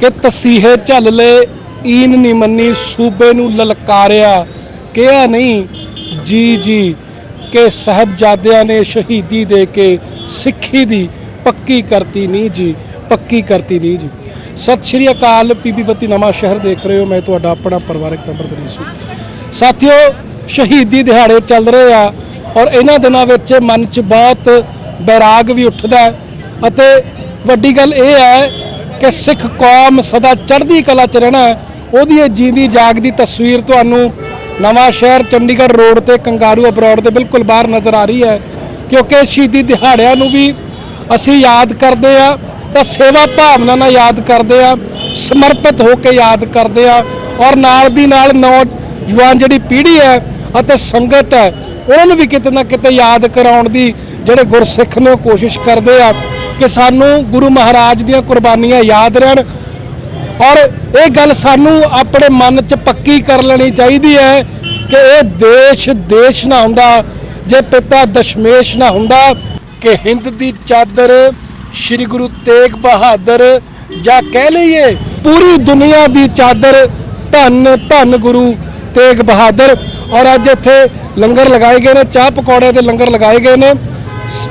ਕਿ ਤਸੀਹੇ ਝੱਲ ਲੈ, ਈਨ ਨਹੀਂ ਮੰਨੀ, ਸੂਬੇ ਨੂੰ ਲਲਕਾਰਿਆ। ਕਿਹਾ ਨਹੀਂ, ਜੀ ਜੀ, ਕਿ ਸਾਹਿਬਜ਼ਾਦਿਆਂ ਨੇ ਸ਼ਹੀਦੀ ਦੇ ਕੇ ਸਿੱਖੀ ਦੀ ਪੱਕੀ ਕਰਤੀ ਨਹੀਂ ਜੀ, ਪੱਕੀ ਕਰਤੀ ਨਹੀਂ ਜੀ। ਸਤਿ ਸ਼੍ਰੀ ਅਕਾਲ ਪੀਪੀ ਬੱਤੀ ਨਵਾਂ ਸ਼ਹਿਰ ਦੇਖ ਰਹੇ ਹੋ। ਮੈਂ ਤੁਹਾਡਾ ਆਪਣਾ ਪਰਿਵਾਰਕ ਮੈਂਬਰ ਦਨੀਸ਼ੂ ਸਾਥੀਓ, ਸ਼ਹੀਦੀ ਦਿਹਾੜੇ ਚੱਲ ਰਹੇ ਆ ਔਰ ਇਹਨਾਂ ਦਿਨਾਂ ਵਿੱਚ ਮਨ 'ਚ ਬਹੁਤ ਬੈਰਾਗ ਵੀ ਉੱਠਦਾ ਅਤੇ ਵੱਡੀ ਗੱਲ ਇਹ ਹੈ ਕਿ ਸਿੱਖ ਕੌਮ ਸਦਾ ਚੜ੍ਹਦੀ ਕਲਾ 'ਚ ਰਹਿਣਾ ਹੈ। ਉਹਦੀ ਇਹ ਜੀਂਦੀ ਜਾਗਦੀ ਤਸਵੀਰ ਤੁਹਾਨੂੰ ਨਵਾਂ ਸ਼ਹਿਰ ਚੰਡੀਗੜ੍ਹ ਰੋਡ ਤੇ ਕੰਗਾਰੂ ਅਬਰੋਡ 'ਤੇ ਬਿਲਕੁਲ ਬਾਹਰ ਨਜ਼ਰ ਆ ਰਹੀ ਹੈ। ਕਿਉਂਕਿ ਸ਼ਹੀਦੀ ਦਿਹਾੜਿਆਂ ਨੂੰ ਵੀ ਅਸੀਂ ਯਾਦ ਕਰਦੇ ਆ ਤਾਂ ਸੇਵਾ ਭਾਵਨਾ ਨਾਲ ਯਾਦ ਕਰਦੇ ਆ ਸਮਰਪਿਤ ਹੋ ਕੇ ਯਾਦ ਕਰਦੇ ਆ ਔਰ ਨਾਲ ਦੀ ਨਾਲ ਨੌਜਵਾਨ ਜਿਹੜੀ ਪੀੜ੍ਹੀ ਹੈ ਅਤੇ ਸੰਗਤ ਹੈ, ਉਹਨਾਂ ਨੂੰ ਵੀ ਕਿਤੇ ਨਾ ਕਿਤੇ ਯਾਦ ਕਰਾਉਣ ਦੀ ਜਿਹੜੇ ਗੁਰਸਿੱਖ ਨੇ ਕੋਸ਼ਿਸ਼ ਕਰਦੇ ਆ। ਕਿ ਸਾਨੂੰ ਗੁਰੂ ਮਹਾਰਾਜ ਦੀਆਂ ਕੁਰਬਾਨੀਆਂ ਯਾਦ ਰਹਿਣ। ਔਰ ਇਹ ਗੱਲ ਸਾਨੂੰ ਆਪਣੇ ਮਨ 'ਚ ਪੱਕੀ ਕਰ ਲੈਣੀ ਚਾਹੀਦੀ ਹੈ ਕਿ ਇਹ ਦੇਸ਼ ਦੇਸ਼ ਨਾ ਹੁੰਦਾ, ਜੇ ਪਿਤਾ ਦਸ਼ਮੇਸ਼ ਨਾ ਹੁੰਦਾ, ਕਿ ਹਿੰਦ ਦੀ ਚਾਦਰ ਸ੍ਰੀ ਗੁਰੂ ਤੇਗ ਬਹਾਦਰ ਜਾਂ ਕਹਿ ਲਈਏ ਪੂਰੀ ਦੁਨੀਆ ਦੀ ਚਾਦਰ ਧੰਨ ਧੰਨ ਗੁਰੂ ਤੇਗ ਬਹਾਦਰ। ਔਰ ਅੱਜ ਇੱਥੇ ਲੰਗਰ ਲਗਾਏ ਗਏ ਨੇ, ਚਾਹ ਪਕੌੜੇ ਦੇ ਲੰਗਰ ਲਗਾਏ ਗਏ ਨੇ।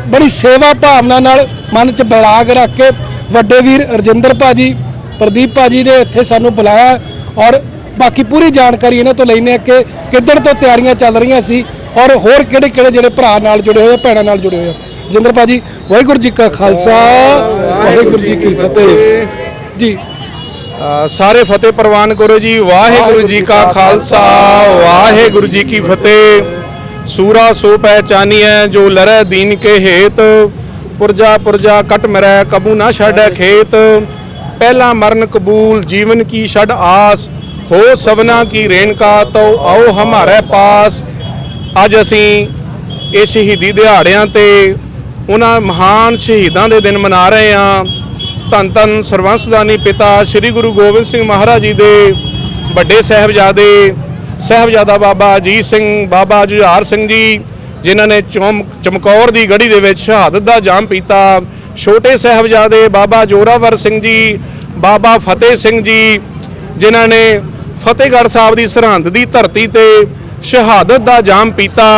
ਬੜੀ ਸੇਵਾ ਭਾਵਨਾ ਨਾਲ ਮਨ 'ਚ ਬੈਰਾਗ ਰੱਖ ਕੇ ਵੱਡੇ ਵੀਰ ਰਜਿੰਦਰ ਭਾਜੀ, ਪ੍ਰਦੀਪ ਭਾਜੀ ਨੇ ਇੱਥੇ ਸਾਨੂੰ ਬੁਲਾਇਆ ਔਰ ਬਾਕੀ ਪੂਰੀ ਜਾਣਕਾਰੀ ਇਹਨਾਂ ਤੋਂ ਲੈਣੇ ਆ ਕਿ ਕਿੱਧਰ ਤੋਂ ਤਿਆਰੀਆਂ ਚੱਲ ਰਹੀਆਂ ਸੀ ਔਰ ਹੋਰ ਕਿਹੜੇ ਕਿਹੜੇ ਜਿਹੜੇ ਭਰਾ ਨਾਲ ਜੁੜੇ ਹੋਏ ਆ, ਭੈਣਾਂ ਨਾਲ ਜੁੜੇ ਹੋਏ ਆ। ਰਜਿੰਦਰ ਭਾਜੀ, ਵਾਹਿਗੁਰੂ ਜੀ ਕਾ ਖਾਲਸਾ, ਵਾਹਿਗੁਰੂ ਜੀ ਕੀ ਫਤਿਹ। ਜੀ। ਸਾਰੇ ਫਤਿਹ ਪ੍ਰਵਾਨ ਕਰੋ ਜੀ, ਵਾਹਿਗੁਰੂ ਜੀ ਕਾ ਖਾਲਸਾ, ਵਾਹਿਗੁਰੂ ਜੀ ਕੀ ਫਤਿਹ। ਸੂਰਾ ਸੋ ਪਹਿਚਾਨੀਐ ਜੋ ਲਰੈ ਦੀਨ ਕੇ ਹੇਤ। ਪੁਰਜਾ ਪੁਰਜਾ ਕਟ ਮਰੈ, ਕਬੂ ਨਾ ਛੱਡੈ ਖੇਤ। ਪਹਿਲਾ ਮਰਨ ਕਬੂਲ, ਜੀਵਨ ਕੀ ਛੱਡ ਆਸ। ਹੋ ਸਭਨਾ ਕੀ ਰੇਣਕਾ ਤੋ ਆਓ ਹਮਾਰੇ ਪਾਸ। ਅੱਜ ਅਸੀਂ ਇਹ ਸ਼ਹੀਦੀ ਦਿਹਾੜਿਆਂ ਤੇ ਉਹਨਾਂ ਮਹਾਨ ਸ਼ਹੀਦਾਂ ਦੇ ਦਿਨ ਮਨਾ ਰਹੇ ਹਾਂ। ਧੰਨ ਧੰਨ ਸਰਵੰਸਦਾਨੀ ਪਿਤਾ, ਸ੍ਰੀ ਗੁਰੂ ਗੋਬਿੰਦ ਸਿੰਘ ਮਹਾਰਾਜ ਜੀ ਦੇ ਵੱਡੇ ਸਾਹਿਬਜ਼ਾਦੇ ਸਾਹਿਬਜ਼ਾਦਾ ਬਾਬਾ ਅਜੀਤ ਸਿੰਘ ਬਾਬਾ ਜੁਝਾਰ ਸਿੰਘ ਜੀ ਜਿਨ੍ਹਾਂ ਨੇ ਚੌਮ ਚਮਕੌਰ ਦੀ ਗੜੀ ਦੇ ਵਿੱਚ ਸ਼ਹਾਦਤ ਦਾ ਜਾਮ ਪੀਤਾ। ਛੋਟੇ ਸਾਹਿਬਜ਼ਾਦੇ ਬਾਬਾ ਜੋਰਾਵਰ ਸਿੰਘ ਜੀ ਬਾਬਾ ਫਤਿਹ ਸਿੰਘ ਜੀ ਜਿਨ੍ਹਾਂ ਨੇ ਫਤਿਹਗੜ੍ਹ ਸਾਹਿਬ ਦੀ ਸਰਹੰਦ ਦੀ ਧਰਤੀ ਤੇ ਸ਼ਹਾਦਤ ਦਾ ਜਾਮ ਪੀਤਾ।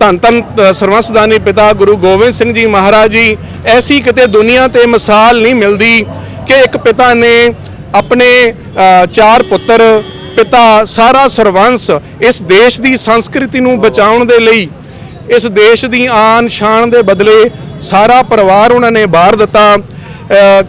ਧੰਨ ਧੰਨ ਅ, ਸਰਵੰਸਦਾਨੀ ਪਿਤਾ ਗੁਰੂ ਗੋਬਿੰਦ ਸਿੰਘ ਜੀ ਮਹਾਰਾਜ ਜੀ ਐਸੀ ਕਿਤੇ ਦੁਨੀਆ ਤੇ ਮਿਸਾਲ ਨਹੀਂ ਮਿਲਦੀ ਕਿ ਇੱਕ ਪਿਤਾ ਨੇ ਆਪਣੇ ਚਾਰ ਪੁੱਤਰ ਪਿਤਾ ਸਾਰਾ ਸਰਵੰਸ ਇਸ ਦੇਸ਼ ਦੀ ਸੰਸਕ੍ਰਿਤੀ ਨੂੰ ਬਚਾਉਣ ਦੇ ਲਈ ਇਸ ਦੇਸ਼ ਦੀ ਆਨ ਸ਼ਾਨ ਦੇ ਬਦਲੇ ਸਾਰਾ ਪਰਿਵਾਰ ਉਹਨਾਂ ਨੇ ਬਾਹਰ ਦਿੱਤਾ।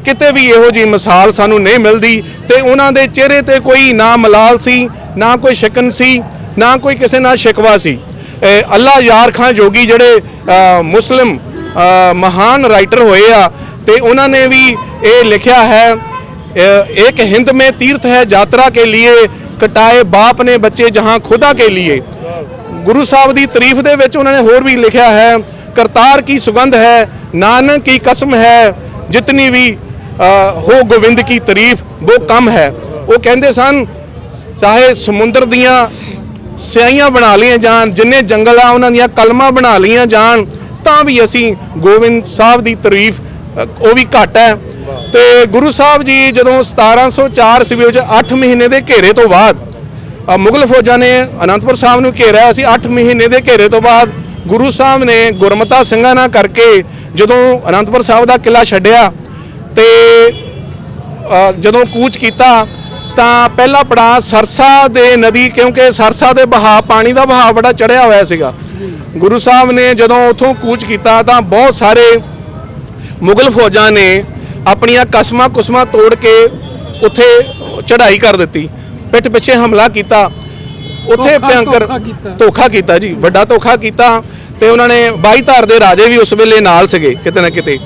ਕਿਤੇ ਵੀ ਇਹੋ ਜੀ ਮਿਸਾਲ ਸਾਨੂੰ ਨਹੀਂ ਮਿਲਦੀ ਤੇ ਉਹਨਾਂ ਦੇ ਚਿਹਰੇ ਤੇ ਕੋਈ ਨਾ ਮਲਾਲ ਸੀ ਨਾ ਕੋਈ ਸ਼ਿਕਨ ਸੀ ਨਾ ਕੋਈ ਕਿਸੇ ਨਾਲ ਸ਼ਿਕਵਾ ਸੀ। ਅ, ਅੱਲਾ ਯਾਰ ਖਾਨ ਜੋਗੀ ਜਿਹੜੇ ਅ, ਮੁਸਲਿਮ ਮਹਾਨ ਰਾਈਟਰ ਹੋਏ ਆ ਤੇ ਉਹਨਾਂ ਨੇ ਵੀ ਇਹ ਲਿਖਿਆ ਹੈ एक हिंद में तीर्थ है यात्रा के लिए कटाए बाप ने बच्चे जहां खुदा के लिए ਗੁਰੂ ਸਾਹਿਬ ਦੀ ਤਾਰੀਫ ਦੇ ਵਿੱਚ ਉਹਨਾਂ ਨੇ ਹੋਰ ਵੀ ਲਿਖਿਆ ਹੈ ਕਰਤਾਰ ਕੀ ਸੁਗੰਧ ਹੈ ਨਾਨਕ ਕੀ ਕਸਮ ਹੈ ਜਿਤਨੀ ਵੀ ਅ, ਹੋ ਗੋਬਿੰਦ ਕੀ ਤਾਰੀਫ ਉਹ ਕਮ ਹੈ ਉਹ ਕਹਿੰਦੇ ਸਨ ਚਾਹੇ ਸਮੁੰਦਰ ਦੀਆਂ ਸਿਆਈਆਂ ਬਣਾ ਲਈਆਂ ਜਾਣ ਜਿੰਨੇ ਜੰਗਲ ਆ ਉਹਨਾਂ ਦੀਆਂ ਕਲਮਾਂ ਬਣਾ ਲਈਆਂ ਜਾਣ ਤਾਂ ਵੀ ਅਸੀਂ ਗੋਬਿੰਦ ਸਾਹਿਬ ਦੀ ਤਾਰੀਫ ਅ, ਉਹ ਵੀ ਘੱਟ ਹੈ ਤੇ ਗੁਰੂ ਸਾਹਿਬ ਜੀ ਜਦੋਂ 1704 ਈਸਵੀ ਵਿੱਚ 8 ਮਹੀਨੇ ਦੇ ਘੇਰੇ ਤੋਂ ਬਾਅਦ ਮੁਗਲ ਫੌਜਾਂ ਨੇ ਅਨੰਦਪੁਰ ਸਾਹਿਬ ਨੂੰ ਘੇਰਿਆ ਸੀ 8 ਮਹੀਨੇ ਦੇ ਘੇਰੇ ਤੋਂ ਬਾਅਦ ਗੁਰੂ ਸਾਹਿਬ ਨੇ ਗੁਰਮਤਾ ਸਿੰਘਾਂ ਨਾਲ ਕਰਕੇ ਜਦੋਂ ਅਨੰਦਪੁਰ ਸਾਹਿਬ ਦਾ ਕਿਲਾ ਛੱਡਿਆ ਤੇ ਜਦੋਂ ਕੂਚ ਕੀਤਾ ਤਾਂ ਪਹਿਲਾ ਪੜਾਅ ਸਰਸਾ ਦੇ ਨਦੀ, ਕਿਉਂਕਿ ਸਰਸਾ ਦੇ ਬਹਾਅ ਪਾਣੀ ਦਾ ਬਹਾਅ ਬੜਾ ਚੜਿਆ ਹੋਇਆ ਸੀਗਾ। ਗੁਰੂ ਸਾਹਿਬ ਨੇ ਜਦੋਂ ਉਥੋਂ ਕੂਚ ਕੀਤਾ ਤਾਂ ਬਹੁਤ ਸਾਰੇ ਮੁਗਲ ਫੌਜਾਂ ਨੇ ਆਪਣੀਆਂ ਕਸਮਾਂ ਕੁਸਮਾਂ ਤੋੜ ਕੇ ਉੱਥੇ ਚੜ੍ਹਾਈ ਕਰ ਦਿੱਤੀ। ਪਿੱਠ ਪਿੱਛੇ ਹਮਲਾ ਕੀਤਾ। ਉੱਥੇ ਧੋਖਾ- ਭਿਅੰਕਰ ਧੋਖਾ ਕੀਤਾ। ਧੋਖਾ ਕੀਤਾ ਜੀ ਵੱਡਾ ਧੋਖਾ ਕੀਤਾ ਤੇ ਉਹਨਾਂ ਨੇ 22 ਧਾਰ ਦੇ ਰਾਜੇ ਵੀ ਉਸ ਵੇਲੇ ਨਾਲ ਸੀਗੇ ਕਿਤੇ ਨਾ ਕਿਤੇ।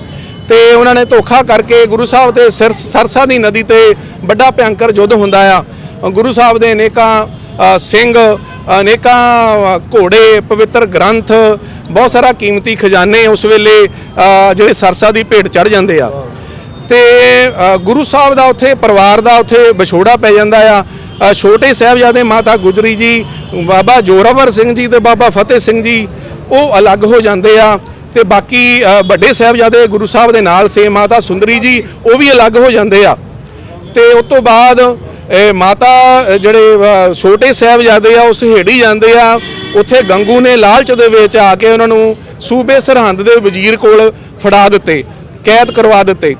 ਤੇ ਉਹਨਾਂ ਨੇ ਧੋਖਾ ਕਰਕੇ ਗੁਰੂ ਸਾਹਿਬ ਤੇ ਸਿਰ ਸਰਸਾ ਦੀ ਨਦੀ ਤੇ ਵੱਡਾ ਭਿਅੰਕਰ ਯੁੱਧ ਹੁੰਦਾ ਆ। ਗੁਰੂ ਸਾਹਿਬ ਦੇ ਅਨੇਕਾਂ ਅ, ਸਿੰਘ ਅਨੇਕਾਂ ਅ, ਘੋੜੇ ਪਵਿੱਤਰ ਗ੍ਰੰਥ ਬਹੁਤ ਸਾਰਾ ਕੀਮਤੀ ਖਜ਼ਾਨੇ ਉਸ ਵੇਲੇ ਅ, ਜਿਹੜੇ ਸਰਸਾ ਦੀ ਭੇਟ ਚੜ ਜਾਂਦੇ ਆ। ਤੇ ਗੁਰੂ ਸਾਹਿਬ ਦਾ ਉੱਥੇ, ਪਰਿਵਾਰ ਦਾ ਉੱਥੇ ਵਿਛੋੜਾ ਪੈ ਜਾਂਦਾ ਆ। ਛੋਟੇ ਸਾਹਿਬਜ਼ਾਦੇ ਮਾਤਾ ਗੁਜਰੀ ਜੀ, ਬਾਬਾ ਜੋਰਾਵਰ ਸਿੰਘ ਜੀ ਤੇ ਬਾਬਾ ਫਤਿਹ ਸਿੰਘ ਜੀ, ਉਹ ਅਲੱਗ ਹੋ ਜਾਂਦੇ ਆ। ਤੇ ਬਾਕੀ ਵੱਡੇ ਸਾਹਿਬਜ਼ਾਦੇ ਗੁਰੂ ਸਾਹਿਬ ਦੇ ਨਾਲ ਸੇ ਮਾਤਾ ਸੁੰਦਰੀ ਜੀ, ਉਹ ਵੀ ਅਲੱਗ ਹੋ ਜਾਂਦੇ ਆ। ਤੇ ਉਸ ਤੋਂ ਬਾਅਦ ਮਾਤਾ ਜਿਹੜੇ ਛੋਟੇ ਸਾਹਿਬਜ਼ਾਦੇ ਆ, ਉਹ ਸਹੇੜੀ ਜਾਂਦੇ ਆ। ਉੱਥੇ ਗੰਗੂ ਨੇ ਲਾਲਚ ਦੇ ਵਿੱਚ ਆ ਕੇ ਉਹਨਾਂ ਨੂੰ ਸੂਬੇ ਸਰਹੰਦ ਦੇ ਵਜ਼ੀਰ ਕੋਲ ਫੜਾ ਦਿੱਤੇ, ਕੈਦ ਕਰਵਾ ਦਿੱਤੇ।